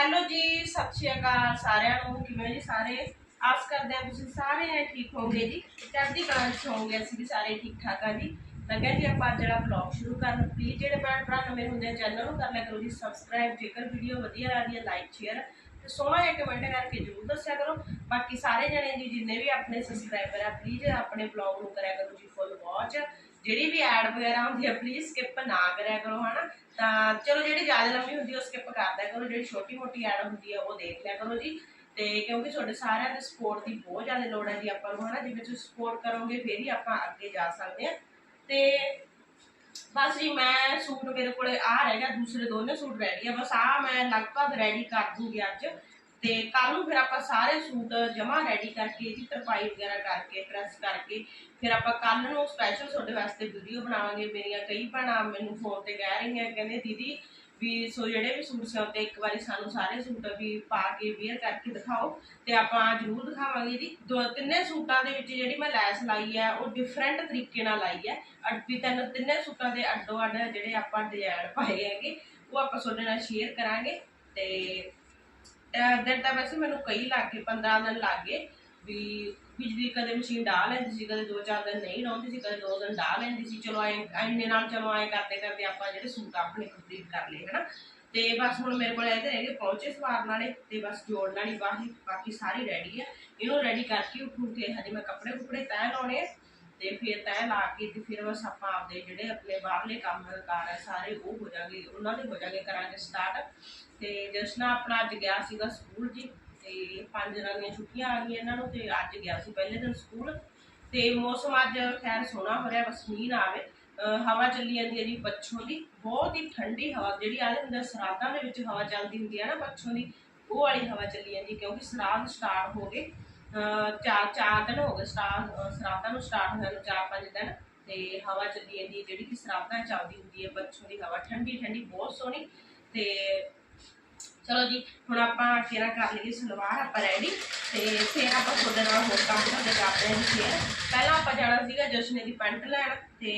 Hello ਜੀ, ਸਤਿ ਸ਼੍ਰੀ ਅਕਾਲ ਸਾਰਿਆਂ ਨੂੰ, ਕਿਵੇਂ ਜੀ ਸਾਰੇ? ਆਸ ਕਰਦੇ ਹਾਂ ਤੁਸੀਂ ਸਾਰੇ ਠੀਕ ਹੋਵੋਗੇ ਜੀ। ਚੜ੍ਹਦੀ ਕਲਾ ਵਿੱਚ ਹੋਵੋਗੇ ਅਸੀਂ ਵੀ ਸਾਰੇ ਠੀਕ ਠਾਕ ਆ ਜੀ। ਲੱਗਿਆ ਜੀ ਆਪਾਂ ਜਿਹੜਾ ਬਲੌਗ ਸ਼ੁਰੂ ਕਰਨ ਪਲੀਜ਼ ਜਿਹੜੇ ਭੈਣ ਭਰਾ ਨਵੇਂ ਹੁੰਦੇ ਆ ਚੈਨਲ ਨੂੰ ਕਰ ਲਿਆ ਕਰੋ ਜੀ ਸਬਸਕ੍ਰਾਈਬ ਜੇਕਰ ਵੀਡੀਓ ਵਧੀਆ ਲੱਗਦੀ ਹੈ ਲਾਈਕ ਸ਼ੇਅਰ ਤੇ ਸੋਹਣਾ ਜਿਹਾ ਕਮੈਂਟ ਕਰਕੇ ਜਰੂਰ ਦੱਸਿਆ ਕਰੋ। ਬਾਕੀ ਸਾਰੇ ਜਣੇ ਜੀ ਜਿੰਨੇ ਵੀ ਆਪਣੇ ਸਬਸਕ੍ਰਾਈਬਰ ਆ ਪਲੀਜ਼ ਆਪਣੇ ਬਲੌਗ ਨੂੰ ਕਰਿਆ ਕਰੋ ਜੀ ਫੁੱਲ ਵਾਚ ਜਿਹੜੀ ਵੀ ਐਡ ਵਗੈਰਾ ਹੁੰਦੀ ਹੈ ਪਲੀਜ਼ ਸਕਿਪ ਨਾ ਕਰਿਆ ਕਰੋ, ਹਨਾ? ਤਾਂ ਚਲੋ, ਜਿਹੜੀ ਜ਼ਿਆਦਾ ਲੰਮੀ ਹੁੰਦੀ ਉਹ ਸਕਿਪ ਕਰ ਦਿਆ ਕਰੋ, ਜਿਹੜੀ ਛੋਟੀ ਮੋਟੀ ਐਡ ਹੁੰਦੀ ਹੈ ਉਹ ਦੇਖ ਲਿਆ ਕਰੋ ਜੀ। ਤੇ ਕਿਉਂਕਿ ਤੁਹਾਡੇ ਸਾਰਿਆਂ ਦੇ ਸਪੋਰਟ ਦੀ ਬਹੁਤ ਜ਼ਿਆਦਾ ਲੋੜ ਹੈ ਜੀ ਆਪਾਂ ਨੂੰ, ਹਨਾ? ਜਿਵੇਂ ਤੁਸੀਂ ਸਪੋਰਟ ਕਰੋਗੇ, ਫਿਰ ਹੀ ਆਪਾਂ ਅੱਗੇ ਜਾ ਸਕਦੇ ਹਾਂ। ਤੇ ਬਸ ਜੀ, ਮੈਂ ਸੂਟ ਮੇਰੇ ਕੋਲੇ ਆ ਰਹਿ ਗਿਆ, ਦੂਸਰੇ ਦੋਨੇ ਸੂਟ ਰੈਡੀ ਆ। ਬਸ ਆ ਮੈਂ ਲਗਭਗ ਰੈਡੀ ਕਰ ਦੂੰਗੀ ਅੱਜ। ਤੇ ਕੱਲ ਨੂੰ ਫਿਰ ਆਪਾਂ ਸਾਰੇ ਸੂਟ ਜਮਾ ਰੈਡੀ ਕਰਕੇ ਜੀ, ਤਰਪਾਈ ਵਗੈਰਾ ਕਰਕੇ ਪ੍ਰੈਸ ਕਰਕੇ, ਫਿਰ ਆਪਾਂ ਕੱਲ ਨੂੰ ਸਪੈਸ਼ਲ ਤੁਹਾਡੇ ਵਾਸਤੇ ਵੀਡੀਓ ਬਣਾਵਾਂਗੇ। ਮੇਰੀਆਂ ਕਈ ਭੈਣਾਂ ਮੈਨੂੰ ਫੋਨ ਤੇ ਕਹਿ ਰਹੀਆਂ, ਕਹਿੰਦੇ ਦੀਦੀ ਵੀ ਸੋ ਜਿਹੜੇ ਵੀ ਸੂਟ ਸਿਉਂਤੇ ਇੱਕ ਵਾਰੀ ਸਾਨੂੰ ਸਾਰੇ ਸੂਟ ਵੀ ਪਾ ਕੇ ਵੇਅਰ ਕਰਕੇ ਦਿਖਾਓ ਤੇ ਆਪਾਂ ਜ਼ਰੂਰ ਦਿਖਾਵਾਂਗੇ ਜੀ। ਦੋ ਤਿੰਨੇ ਸੂਟਾਂ ਦੇ ਵਿੱਚ ਜਿਹੜੀ ਮੈਂ ਲੈਸ ਲਾਈ ਹੈ, ਉਹ ਡਿਫਰੈਂਟ ਤਰੀਕੇ ਨਾਲ ਲਾਈ ਹੈ। ਅੱਡੀ ਤਿੰਨ, ਤਿੰਨੇ ਸੂਟਾਂ ਦੇ ਅੱਡੋ ਅੱਡ ਜਿਹੜੇ ਆਪਾਂ ਡਿਜ਼ਾਈਨ ਪਾਏ ਹੈਗੇ, ਉਹ ਆਪਾਂ ਤੁਹਾਡੇ ਨਾਲ ਸ਼ੇਅਰ ਕਰਾਂਗੇ ਤੇ ਅਹ ਤਾਂ ਵੈਸੇ ਮੈਨੂੰ ਕਈ ਲੱਗ ਗਏ 15 ਦਿਨ ਲੱਗ ਗਏ ਵੀ ਬਿਜਲੀ ਕਦੇ ਮਸ਼ੀਨ ਢਾ ਲੈਂਦੀ ਸੀ, ਕਦੇ ਦੋ ਚਾਰ ਦਿਨ ਨਹੀਂ ਲਾਉਂਦੀ ਸੀ, ਕਦੇ ਦੋ ਦਿਨ ਢਾ ਲੈਂਦੀ ਸੀ। ਚਲੋ ਐ ਇੰਨੇ ਨਾਲ ਚਲੋ ਐ ਕਰਦੇ ਕਰਦੇ ਆਪਾਂ ਜਿਹੜੇ ਸੂਟ ਆਪਣੇ ਕੰਪਲੀਟ ਕਰ ਲਏ, ਹਨਾ। ਤੇ ਬਸ ਹੁਣ ਮੇਰੇ ਕੋਲ ਇਹਦੇ ਹੈਗੇ ਪਹੁੰਚੇ ਸਵਾਰ ਨਾਲੇ ਤੇ ਬਸ ਜੋੜ ਲੈਣੀ ਬਾਕੀ ਸਾਰੀ ਰੈਡੀ ਹੈ ਇਹਨੂੰ ਰੈਡੀ ਕਰਕੇ ਉੱਠੂ ਕੇ ਹਜੇ ਮੈਂ ਕੱਪੜੇ ਕੁਪੜੇ ਤੈਅ ਲਾਉਣੇ ਆ। ਤੇ ਫਿਰ ਤੈ ਲਾ ਕੇ ਤੇ ਫਿਰ ਬਸ ਆਪਾਂ ਆਪਦੇ ਜਿਹੜੇ ਆਪਣੇ ਬਾਹਰਲੇ ਕੰਮ ਕਾਰ ਹੈ ਸਾਰੇ ਉਹ ਹੋ ਜਾਣਗੇ, ਉਹਨਾਂ ਦੇ ਹੋ ਜਾਣਗੇ ਕਰਾਂਗੇ ਸਟਾਰਟ ਤੇ ਜਸਨਾ ਆਪਣਾ ਅੱਜ ਗਿਆ ਸੀਗਾ ਸਕੂਲ ਜੀ, ਤੇ ਪੰਜ ਦਿਨਾਂ ਦੀਆਂ ਛੁੱਟੀਆਂ ਆ ਗਈਆਂ ਇਹਨਾਂ ਨੂੰ ਤੇ ਅੱਜ ਗਿਆ ਸੀ ਪਹਿਲੇ ਦਿਨ ਸਕੂਲ ਤੇ ਮੌਸਮ ਅੱਜ ਖੈਰ ਸੋਹਣਾ ਹੋ ਰਿਹਾ, ਬਸ ਮੀਂਹ ਨਾ ਆਵੇ। ਹਵਾ ਚੱਲੀ ਜਾਂਦੀ ਹੈ ਜੀ ਪੱਛੋਂ ਦੀ, ਬਹੁਤ ਹੀ ਠੰਡੀ ਹਵਾ, ਜਿਹੜੀ ਆਲੇ ਹੁੰਦੇ ਸਰਾਧਾਂ ਦੇ ਵਿੱਚ ਹਵਾ ਚੱਲਦੀ ਹੁੰਦੀ ਹੈ ਨਾ ਪੱਛੋਂ ਦੀ, ਉਹ ਵਾਲੀ ਹਵਾ ਚੱਲੀ ਜਾਂਦੀ ਕਿਉਂਕਿ ਸਰਾਧ ਸਟਾਰਟ ਹੋ ਗਏ ਚਾਰ ਚਾਰ ਦਿਨ ਹੋ ਗਏ ਸਟਾਰਟ ਸਰਾਧਾਂ ਨੂੰ ਸਟਾਰਟ ਹੋਇਆ ਨੂੰ ਚਾਰ, ਪੰਜ ਦਿਨ। ਤੇ ਹਵਾ ਚੱਲੀ ਜਾਂਦੀ ਜਿਹੜੀ ਕਿ ਸਰਾਧਾਂ ਚੱਲਦੀ ਹੁੰਦੀ ਹੈ ਪੱਛੋਂ ਦੀ ਹਵਾ ਠੰਡੀ ਠੰਡੀ, ਬਹੁਤ ਸੋਹਣੀ। ਤੇ ਚਲੋ ਜੀ, ਹੁਣ ਆਪਾਂ ਫੇਰਾ ਕਰ ਲਈਏ, ਸਲਵਾਰ ਆਪਾਂ ਰੈਡੀ ਤੇ ਫੇਰ ਆਪਾਂ ਤੁਹਾਡੇ ਨਾਲ ਹੋਰ ਕੰਮ ਤੁਹਾਡੇ ਕਰਦੇ ਹਾਂ ਫੇਰ ਪਹਿਲਾਂ ਆਪਾਂ ਜਾਣਾ ਸੀਗਾ ਜਸ਼ਨੇ ਦੀ ਪੈਂਟ ਲੈਣ। ਤੇ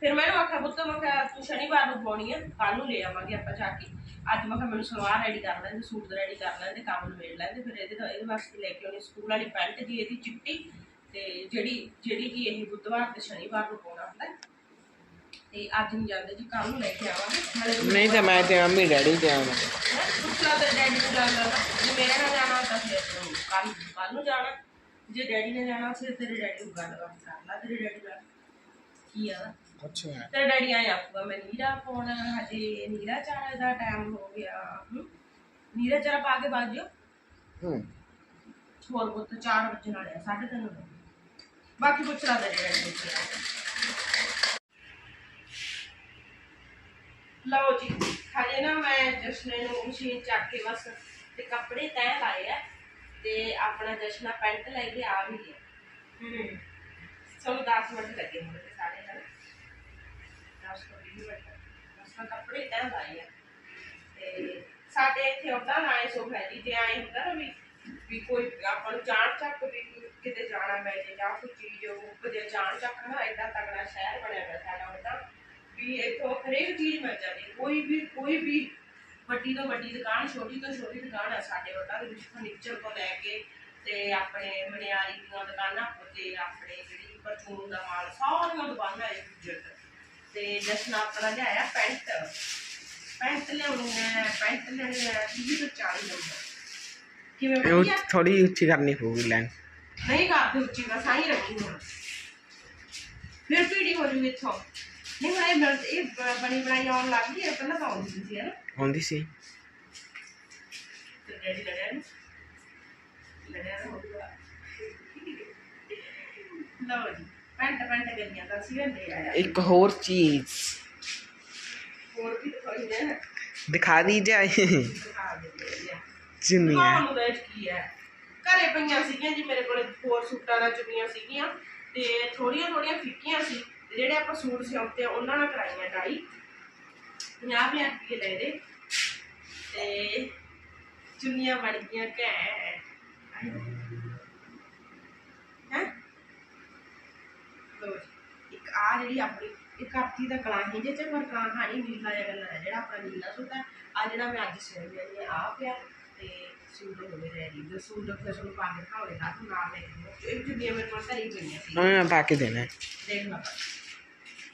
ਫਿਰ ਮੈਨੂੰ ਆਖਿਆ, ਪੁੱਤ ਮੈਂ ਕਿਹਾ ਤੂੰ ਸ਼ਨੀਵਾਰ ਨੂੰ ਪਾਉਣੀ ਆ ਕੱਲ ਨੂੰ ਲੈ ਆਵਾਂਗੇ ਆਪਾਂ ਜਾ ਕੇ। ਅੱਜ ਮੈਂ ਕਿਹਾ ਮੈਨੂੰ ਸਲਵਾਰ ਰੈਡੀ ਕਰ ਲੈਂਦੇ ਸੂਟ ਰੈਡੀ ਕਰ ਲੈਂਦੇ ਕੰਮ ਨੂੰ ਮੇੜ ਲੈਂਦੇ ਫਿਰ ਇਹਦੇ ਤੋਂ ਇਹਦੇ ਵਾਸਤੇ ਲੈ ਕੇ ਆਉਣੀ ਸਕੂਲ ਵਾਲੀ ਪੈਂਟ ਜੀ ਇਹਦੀ ਚਿੱਟੀ ਤੇ ਜਿਹੜੀ ਜਿਹੜੀ ਕਿ ਇਹ ਬੁੱਧਵਾਰ ਤੇ ਸ਼ਨੀਵਾਰ ਨੂੰ ਪਾਉਣਾ ਹੁੰਦਾ। ਤੇ ਅੱਜ ਨਹੀਂ ਜਾਂਦੇ ਜੀ ਕੱਲ ਨੂੰ ਲੈ ਕੇ ਆਵਾਂਗੇ। ਨਹੀਂ ਤਾਂ ਮੈਂ ਤੇ ਮੰਮੀ ਡੈਡੀ ਤੇ ਆਉਣਾ। ਪੁੱਛਣਾ ਤੇ ਡੈਡੀ ਨੂੰ ਜਾਣਾ ਜੇ ਮੇਰੇ ਨਾਲ ਜਾਣਾ ਤਾਂ ਫਿਰ ਕੱਲ ਕੱਲ ਨੂੰ ਜਾਣਾ। ਜੇ ਡੈਡੀ ਨੇ ਜਾਣਾ ਫਿਰ ਤੇਰੇ ਡੈਡੀ ਨੂੰ ਗੱਲਬਾਤ ਕਰ ਲਾ ਤੇਰੇ ਡੈਡੀ ਨਾਲ। ਕੀ ਆ? ਅੱਛਾ। ਤੇਰੇ ਡੈਡੀ ਆਇਆ ਆਖੂਗਾ ਮੈਂ ਨੀਰਾ ਪਾਉਣਾ ਹਜੇ ਨੀਰਾ ਚਾਹ ਦਾ ਟਾਈਮ ਹੋ ਗਿਆ ਹਮ? ਨੀਰਾ ਚਾਹ ਪਾ ਕੇ ਬਾਜਿਓ ਹੂੰ। ਹੋਰ ਪੁੱਤ 4 ਵਜੇ ਨਾਲ ਆ 3:30 ਵਜੇ ਬਾਕੀ ਪੁੱਛ ਲਾ ਤੇਰੇ ਡੈਡੀ ਨੂੰ। ਲਓ ਜੀ ਹਜੇ ਨਾ ਮੈਂ ਜਸ਼ਨੇ ਨੂੰ ਮਸ਼ੀਨ ਚੱਕ ਕੇ ਬਸ ਤੇ ਕੱਪੜੇ ਤੈਅ ਲਾਏ ਆ ਤੇ ਆਪਣਾ ਜਸ਼ਨਾ ਪੈਂਟ ਲੈ ਕੇ ਆ ਵੀ ਗਿਆ। ਹੂੰ। ਚਲੋ 10 ਮਿੰਟ ਲੱਗੇ ਹੋਣੇ ਨੇ ਸਾਰੇ ਨਾਲ 10 ਤੋਂ 20 ਮਿੰਟ ਬਸ ਮੈਂ ਕੱਪੜੇ ਤੈਅ ਲਾਏ ਆ। ਤੇ ਸਾਡੇ ਇੱਥੇ ਉਹਦਾ ਨਾ ਸੁਖ ਹੈ ਜੀ, ਜੇ ਆਏ ਹੁੰਦਾ ਨਾ ਵੀ ਵੀ ਕੋਈ ਆਪਾਂ ਨੂੰ ਜਾਣ ਚੱਕ ਵੀ ਕਿਤੇ ਜਾਣਾ ਪੈ ਜੇ ਜਾਂ ਕੋਈ ਚੀਜ਼ ਉਹ ਕਿਤੇ ਜਾਣ ਚੱਕ ਨਾ ਐਡਾ ਤਗੜਾ ਸ਼ਹਿਰ ਬਣਿਆ ਪਿਆ ਸਾਡਾ ਉਹਦਾ ਵੀ ਇੱਥੋਂ ਹਰੇਕ ਚੀਜ਼ ਮਿਲ ਜਾਂਦੀ ਕੋਈ ਵੀ ਕੋਈ ਵੀ ਵੱਡੀ ਤੋਂ ਵੱਡੀ ਦੁਕਾਨ, ਛੋਟੀ ਤੋਂ ਛੋਟੀ ਦੁਕਾਨ ਹੈ ਸਾਡੇ ਵੱਡਾ ਦੇ ਵਿੱਚ ਫਰਨੀਚਰ ਤੋਂ ਲੈ ਕੇ ਤੇ ਆਪਣੇ ਮਨਿਆਰੀ ਦੀਆਂ ਦੁਕਾਨਾਂ ਤੇ ਆਪਣੇ ਜਿਹੜੀ ਪਰਚੂਨ ਦਾ ਮਾਲ, ਸਾਰੀਆਂ ਦੁਕਾਨਾਂ ਇੱਕ ਦੂਜੇ ਤੇ ਤੇ ਜਸਨਾ ਆਪਣਾ ਲਿਆਇਆ ਪੈਂਟ। ਪੈਂਟ ਲਿਆਉਣੀ ਹੈ ਪੈਂਟ ਲੈਣੀ ਹੈ 30 ਤੋਂ 40 ਨੰਬਰ ਕਿਵੇਂ ਇਹ ਵਧੀਆ? ਥੋੜੀ ਉੱਚੀ ਕਰਨੀ ਪਊਗੀ ਲਾਈਨ ਨਹੀਂ ਕਰਦੇ ਉੱਚੀ ਬਸ ਆਹੀ ਰੱਖੀ ਹੁਣ। ਫਿਰ ਪੀੜੀ ਹੋ ਜੂਗੀ ਇੱਥੋਂ। ਨਹੀਂ ਹੁਣ ਇਹ ਬਣ- ਇਹ ਬ- ਬਣੀ ਬਣਾਈ ਆਉਣ ਲੱਗ ਗਈ ਹੈ ਪਹਿਲਾਂ ਤਾਂ ਆਉਂਦੀ ਸੀ ਹੈ ਨਾ? ਆਉਂਦੀ ਸੀ। ਤੇ ਡੈਡੀ ਲੜਿਆ ਨੀ? ਲੜਿਆ ਨਾ ਹੋਊਗਾ ਲਓ ਜੀ। ਪੈਂਟ ਪੈਂਟ ਤਾਂ ਸੀ ਲੈ ਆਇਆ। ਇੱਕ ਹੋਰ ਚੀਜ਼। ਹੋਰ ਵੀ ਦਿਖਾਈ ਨੇ ਦਿਖਾ ਦੀ ਜਾਏ ਦਿਖਾ ਚੁੰਨੀਆਂ। ਹਾਂ ਉਹਦੇ ਵਿੱਚ ਕੀ ਹੈ। ਘਰੇ ਪਈਆਂ ਸੀਗੀਆਂ ਜੀ ਮੇਰੇ ਕੋਲ ਹੋਰ ਸੂਟਾਂ ਨਾਲ ਚੁੰਨੀਆਂ ਸੀਗੀਆਂ ਤੇ ਥੋੜੀਆਂ ਥੋੜੀਆਂ ਫਿੱਕੀਆਂ ਸੀ। ਜਿਹੜੇ ਆਪਾਂ ਸੂਟ ਸਿਉਂਤੇ ਆ, ਉਹਨਾਂ ਨਾਲ ਕਰਾਈਆਂ ਡਾਈ। 50 ਪੰਜਾਹ ਰੁਪਏ ਲੈ ਦੇ ਤੇ ਚੁੰਨੀਆਂ ਬਣ ਗਈਆਂ ਘੈਂਟ। ਹੈ? ਲਓ ਜੀ, ਇੱਕ ਆ ਜਿਹੜੀ ਆਪਣੀ ਤੇ ਕਰਤੀ ਦਾ ਕਲਾਹੀ ਜੇ ਚ ਪਰ ਕਹਾਣੀ ਨੀਲਾ ਜਿਹਾ ਗੱਲਾਂ ਹੈ ਜਿਹੜਾ ਆਪਣਾ ਨੀਲਾ ਸੂਟ ਹੈ ਆ ਜਿਹੜਾ ਮੈਂ ਅੱਜ ਸਿਰ ਲਈ ਆ ਪਿਆ ਤੇ ਸੂਟ ਹੋ ਗਏ ਰੈਡੀ ਦੇ ਸੂਟ ਫਿਰ ਤੁਹਾਨੂੰ ਪਾ ਕੇ ਖਾਵੇ ਨਾ ਤੂੰ ਨਾਲ ਲੈ ਕੇ ਇੱਕ ਜੁਗੀਆਂ ਮੇਰੇ ਕੋਲ ਘਰੇ ਹੀ ਪਈਆਂ ਸੀ। ਮੈਂ ਪਾ ਕੇ ਦੇਣਾ ਹੈ। ਦੇਖ ਲਾ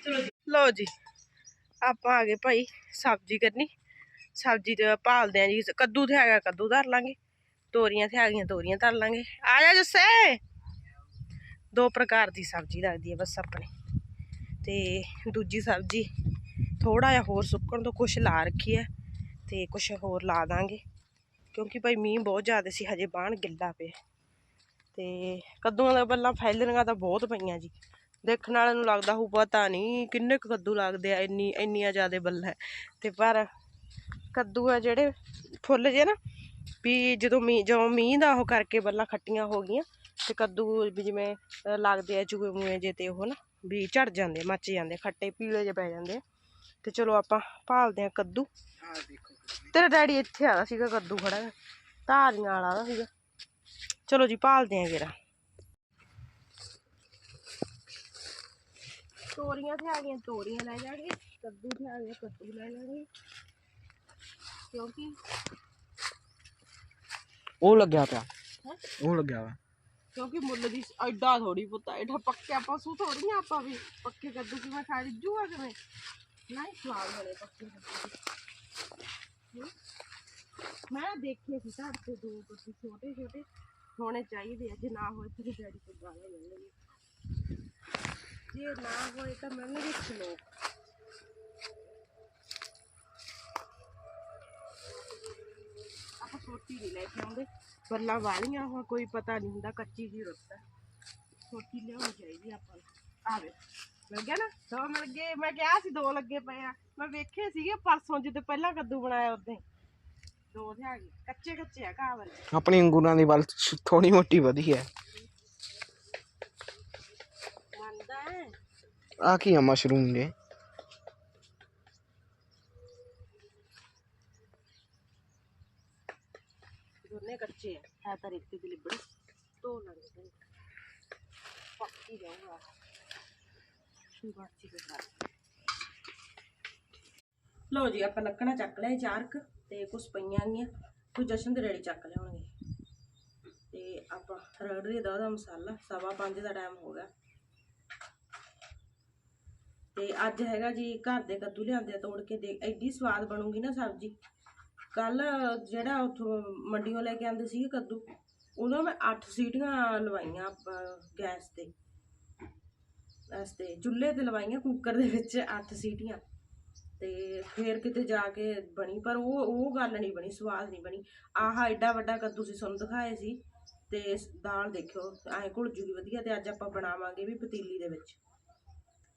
ਚਲੋ ਜੀ। ਲਓ ਜੀ ਆਪਾਂ ਆ ਗਏ ਭਾਈ ਸਬਜ਼ੀ ਕਰਨੀ। ਸਬਜ਼ੀ ਤੇ ਭਾਲਦੇ ਆ ਜੀ ਕੱਦੂ ਤੇ ਹੈਗਾ ਕੱਦੂ ਧਰ ਲਾਂਗੇ। ਤੋਰੀਆਂ ਤੇ ਹੈਗੀਆਂ ਤੋਰੀਆਂ ਧਰ ਲਾਂਗੇ। ਆ ਜਾ ਜੱਸੇ! ਦੋ ਪ੍ਰਕਾਰ ਦੀ ਸਬਜ਼ੀ ਲੱਗਦੀ ਹੈ ਬਸ ਆਪਣੇ। ਤੇ ਦੂਜੀ ਸਬਜ਼ੀ ਥੋੜਾ ਜਿਹਾ ਹੋਰ ਸੁੱਕਣ ਤੋਂ ਕੁਛ ਲਾ ਰੱਖੀ ਹੈ ਤੇ ਕੁਛ ਹੋਰ ਲਾ ਦਾਂਗੇ। ਕਿਉਂਕਿ ਭਾਈ ਮੀਂਹ ਬਹੁਤ ਜ਼ਿਆਦਾ ਸੀ, ਹਜੇ ਬਾਣ ਗਿੱਲਾ ਪਿਆ। ਤੇ ਕੱਦੂਆਂ ਦਾ ਬੱਲਾਂ ਫੈਲਣੀਆਂ ਤਾਂ ਬਹੁਤ ਪਈਆਂ ਜੀ। ਦੇਖਣ ਵਾਲੇ ਨੂੰ ਲੱਗਦਾ ਹੋਊ ਪਤਾ ਨਹੀਂ ਕਿੰਨੇ ਕੁ ਕੱਦੂ ਲੱਗਦੇ ਆ, ਇੰਨੀ, ਇੰਨੀਆਂ ਜ਼ਿਆਦਾ ਬੱਲਾਂ ਤੇ ਪਰ ਕੱਦੂ ਆ ਜਿਹੜੇ ਫੁੱਲ ਜੇ ਨਾ, ਵੀ ਜਦੋਂ ਮੀਂਹ ਜਦੋਂ ਮੀਂਹ ਦਾ ਉਹ ਕਰਕੇ ਬੱਲਾਂ ਖੱਟੀਆਂ ਹੋ ਗਈਆਂ ਤੇ ਕੱਦੂ ਵੀ ਜਿਵੇਂ ਲੱਗਦੇ ਆ ਚੂਹੇ ਮੂਹੇ ਜੇ ਤੇ ਉਹ ਨਾ ਵੀ ਝੜ ਜਾਂਦੇ ਮੱਚ ਜਾਂਦੇ ਖੱਟੇ ਪੀਲੇ ਜੇ ਪੈ ਜਾਂਦੇ ਤੇ ਚਲੋ ਆਪਾਂ ਭਾਲਦੇ ਆ ਕੱਦੂ। ਤੇਰਾ ਡੈਡੀ ਇੱਥੇ ਆਦਾ ਸੀਗਾ ਕੱਦੂ ਖੜਾ। ਧਾਰੀਆਂ ਵਾਲਾ ਦਾ ਸੀਗਾ। ਚਲੋ ਜੀ ਭਾਲਦੇ ਆ ਜਰਾ ਤੋਰੀਆਂ ਤੇ ਆ ਗਈਆਂ ਤੋਰੀਆਂ ਲੈ ਜਾਗੇ ਕੱਦੂ ਤੇ ਆ ਗਏ ਕੱਦੂ ਲੈ ਜਾਗੇ ਕਿਉਂਕਿ ਉਹ ਲੱਗਿਆ ਪਿਆ? ਉਹ ਲੱਗਿਆ ਵਾ। ਕਿਉਂਕਿ ਮੁੱਲ ਦੀ ਐਡਾ ਥੋੜੀ ਪੁੱਤਾ, ਐਡਾ ਪੱਕਿਆ ਪਸ਼ੂ ਥੋੜੀਆਂ ਆਪਾਂ ਵੀ। ਪੱਕੇ ਕੱਦੂ ਕਿਵੇਂ ਖਾ ਜੂਗਾ ਕਿਵੇਂ? ਨਹੀਂ ਸਵਾਦ ਬਣੇ ਪੱਕੇ ਕੱਦੂ। ਦੇ। ਹਮ? ਮੈਂ ਦੇਖੇ ਸੀ ਸਾਡੇ ਤੇ ਦੋ ਕੱਦੂ, ਛੋਟੇ ਛੋਟੇ। ਹੋਣੇ ਚਾਹੀਦੇ ਆ, ਜੇ ਨਾ ਹੋਏ ਤੇ ਡੈਡੀ ਤੋਂ ਗਾਲਾਂ ਮਿਲਣਗੇ ਜੇ ਨਾ ਹੋਏ ਤਾਂ ਮਿਲਣਗੇ ਕਿਲੋ ਆਪਾਂ ਛੋਟੀ ਨਹੀਂ ਲੈ ਕੇ ਆਉਂਦੇ। ਬੱਲਾਂ ਵਾਲੀਆਂ ਹੁਣ ਕੋਈ ਪਤਾ ਨਹੀਂ ਹੁੰਦਾ ਕੱਚੀ ਜੀ ਰੁੱਤ ਹੈ। ਛੋਟੀ ਲਿਆਉਣੀ ਚਾਹੀਦੀ ਆਪਾਂ ਨੂੰ? ਆਵੇ ਮਿਲ ਗਿਆ ਨਾ? ਦੋ ਮਿਲ ਗਏ ਮੈਂ ਕਿਹਾ ਸੀ ਦੋ ਲੱਗੇ ਪਏ ਆ। ਮੈਂ ਵੇਖੇ ਸੀਗੇ ਪਰਸੋਂ ਜਦੋਂ ਪਹਿਲਾਂ ਕੱਦੂ ਬਣਾਇਆ ਉਦੋਂ ਦੋ ਤੇ ਆ ਗਏ ਕੱਚੇ ਕੱਚੇ ਆ ਘਾਹ ਵਾਲੇ। ਆਪਣੀ ਅੰਗੂਰਾਂ ਦੀ ਵੱਲ ਥੋੜੀ ਮੋਟੀ ਵਧੀ ਹੈ। ਮੰਨਦਾ ਹੈ? ਆ ਕੀ ਆ ਮਸ਼ਰੂਮ ਦੇ ਦੋਨੇ ਕੱਚੇ ਆ। ਹੈ ਤਾਂ ਰੇਤੇ ਦੇ ਲਿਬੜੇ। ਧੋ ਲਾਂਗੇ ਤੈਨੂੰ ਪੱਕੀ ਜਾਊਗਾ। ਬਾਤੀ ਲੋ ਜੀ, ਆਪਾਂ ਲੱਕੜਾਂ ਚੱਕ ਲਿਆ ਚਾਰਕ ਤੇ ਕੁਛ ਪਈਆਂ ਗਈਆਂ। ਕੁਝ ਜਸ਼ਨ ਦੇ ਰੇੜੀ ਚੱਕ ਲਿਆਉਣਗੇ। ਤੇ ਆਪਾਂ ਰਗੜ ਰਹੇ ਦਾ ਉਹਦਾ ਮਸਾਲਾ, ਸਵਾ ਪੰਜ ਦਾ ਟਾਈਮ ਹੋ ਗਿਆ। ਤੇ ਅੱਜ ਹੈਗਾ ਜੀ ਘਰ ਦੇ ਕੱਦੂ ਲਿਆਂਦੇ ਤੋੜ ਕੇ ਦੇ ਐਡੀ ਸਵਾਦ ਬਣੂਗੀ ਨਾ ਸਬਜ਼ੀ। ਕੱਲ ਜਿਹੜਾ ਉਥੋਂ ਮੰਡੀੋਂ ਲੈ ਕੇ ਆਂਦੇ ਸੀਗੇ ਕੱਦੂ ਉਦੋਂ ਮੈਂ 8 ਸੀਟੀਆਂ ਲਵਾਈਆਂ ਆਪਾਂ ਗੈਸ ਤੇ। ਗੈਸ ਤੇ, ਚੁੱਲ੍ਹੇ ਤੇ ਲਵਾਈਆਂ ਕੁੱਕਰ ਦੇ ਵਿੱਚ 8 ਸੀਟੀਆਂ। ਤੇ ਫੇਰ ਕਿਤੇ ਜਾ ਕੇ ਬਣੀ, ਪਰ ਉਹ ਉਹ ਗੱਲ ਨਹੀਂ ਬਣੀ, ਸਵਾਦ ਨਹੀਂ ਬਣੀ। ਆਹ ਐਡਾ ਵੱਡਾ ਕੱਦੂ ਸੀ, ਤੁਹਾਨੂੰ ਦਿਖਾਏ ਸੀ। ਤੇ ਦਾਲ ਦੇਖਿਓ, ਐ ਘੁਲ ਜੂਗੀ ਵਧੀਆ, ਤੇ ਅੱਜ ਆਪਾਂ ਬਣਾਵਾਂਗੇ ਵੀ ਪਤੀਲੀ ਦੇ ਵਿੱਚ।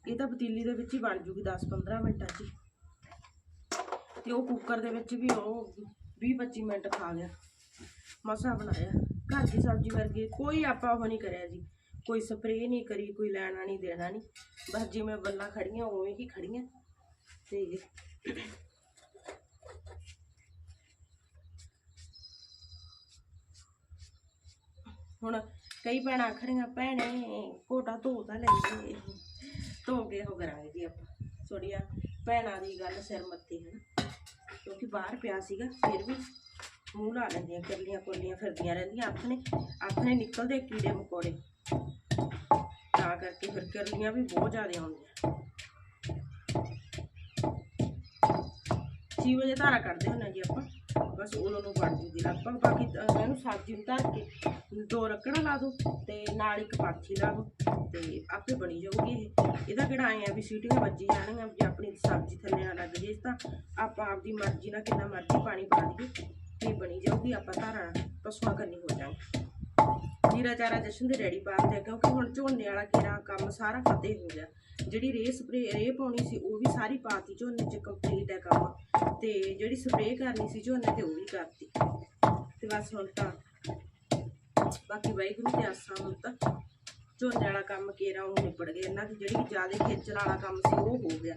ਇਹ ਤਾਂ ਪਤੀਲੀ ਦੇ ਵਿੱਚ ਹੀ ਬਣ ਜੂਗੀ 10-15 ਮਿੰਟਾਂ 'ਚ ਤੇ ਉਹ ਕੁੱਕਰ ਦੇ ਵਿੱਚ ਵੀ ਉਹ 20-25 ਮਿੰਟ ਖਾ ਗਿਆ। ਮਸਾ ਬਣਾਇਆ। ਘਰ ਦੀ ਸਬਜ਼ੀ ਵਰਗੀ ਕੋਈ ਆਪਾਂ ਉਹ ਨਹੀਂ ਕਰਿਆ ਜੀ। ਕੋਈ ਸਪਰੇਅ ਨਹੀਂ ਕਰੀ, ਕੋਈ ਲੈਣਾ ਨਹੀਂ, ਦੇਣਾ ਨਹੀਂ। ਬਸ ਜਿਵੇਂ ਬੱਲਾਂ ਖੜੀਆਂ, ਉਵੇਂ ਹੀ ਖੜੀਆਂ। ਤੇ ਹੁਣ ਕਈ ਭੈਣਾਂ ਆਖਣੀਆਂ, ਭੈਣੇ ਕੋਟਾ ਧੋ ਤਾਂ ਲੈਂਦੇ ਧੋ ਕੇ ਉਹ ਕਰਾਂਗੇ ਜੀ ਆਪਾਂ। ਥੋੜੀਆਂ ਭੈਣਾਂ ਦੀ ਗੱਲ ਸਿਰ ਮੱਥੇ ਹੈ ਨਾ। ਕਿਉਂਕਿ ਬਾਹਰ ਪਿਆ ਸੀਗਾ, ਫਿਰ ਵੀ ਮੂੰਹ ਲਾ ਲੈਂਦੀਆਂ, ਕਰਲੀਆਂ ਕੋਲੀਆਂ ਫਿਰਦੀਆਂ ਰਹਿੰਦੀਆਂ ਆਪਣੇ ਆਪਣੇ ਨਿਕਲਦੇ ਕੀੜੇ ਮਕੌੜੇ। ਤਾਂ ਕਰਕੇ ਫਿਰ ਕਰਲੀਆਂ ਵੀ ਬਹੁਤ ਜ਼ਿਆਦਾ ਆਉਂਦੀਆਂ। 6 ਵਜੇ ਧਾਰਾ ਕੱਢਦੇ ਹੁੰਦੇ ਜੀ ਆਪਾਂ। ਬਸ ਉਹਨਾਂ ਨੂੰ ਬਣ ਜੂਗੀ ਲਗਭਗ ਬਾਕੀ ਇਹਨੂੰ ਸਬਜ਼ੀ ਨੂੰ ਧਰ ਕੇ ਦੋ ਰੱਕੜਾਂ ਲਾ ਦੋ ਤੇ ਨਾਲ ਇੱਕ ਪਾਥੀ ਲਾ ਦੋ ਤੇ ਆਪੇ ਬਣੀ ਜਾਊਗੀ ਇਹ। ਇਹਦਾ ਕਿਹੜਾ ਆਏ ਆ ਵੀ ਸੀਟੀਆਂ ਵੱਜੀ ਜਾਣਗੀਆਂ ਜੇ ਆਪਣੀ ਸਬਜ਼ੀ ਥੱਲੇ ਨਾ ਲੱਗ ਜੇ ਤਾਂ ਆਪਾਂ ਆਪਦੀ ਮਰਜ਼ੀ ਨਾਲ ਕਿੰਨਾ ਮਰਜ਼ੀ ਪਾਣੀ ਪਾ ਦਈਏ ਤੇ ਬਣੀ ਜਾਊਗੀ, ਆਪਾਂ ਧਾਰਾਂ ਪਸ਼ੂਆਂ ਕਰਨੀ ਹੋ ਜਾਊਗੀ ਜੀਰਾ ਚਾਰਾ ਜਸ਼ਨ ਦੇ ਰੈਡੀ ਪਾਉਂਦੇ ਕਿਉਂਕਿ ਹੁਣ ਝੋਨੇ ਵਾਲਾ ਕੀੜਾ ਕੰਮ ਸਾਰਾ ਫਤਿਹ ਹੋ ਗਿਆ। ਜਿਹੜੀ ਰੇ ਸਪਰੇ ਰੇ ਪਾਉਣੀ ਸੀ, ਉਹ ਵੀ ਸਾਰੀ ਪਾਤੀ ਝੋਨੇ 'ਚ ਕੰਪਲੀਟ ਹੈ ਕੰਮ। ਤੇ ਜਿਹੜੀ ਸਪਰੇ ਕਰਨੀ ਸੀ ਝੋਨੇ ਤੇ, ਉਹ ਵੀ ਕਰਤੀ। ਤੇ ਬਸ ਹੁਣ ਤਾਂ, ਬਾਕੀ ਵਾਹਿਗੁਰੂ ਦੇ ਆਸਾਂ ਹੁਣ ਤਾਂ ਝੋਨੇ ਵਾਲਾ ਕੰਮ ਕੇਰਾ ਉਹ ਨਿਬੜ ਗਿਆ। ਇਹਨਾਂ ਦੀ ਜਿਹੜੀ ਜ਼ਿਆਦਾ ਖੇਚਲ ਵਾਲਾ ਕੰਮ ਸੀ, ਉਹ ਹੋ ਗਿਆ।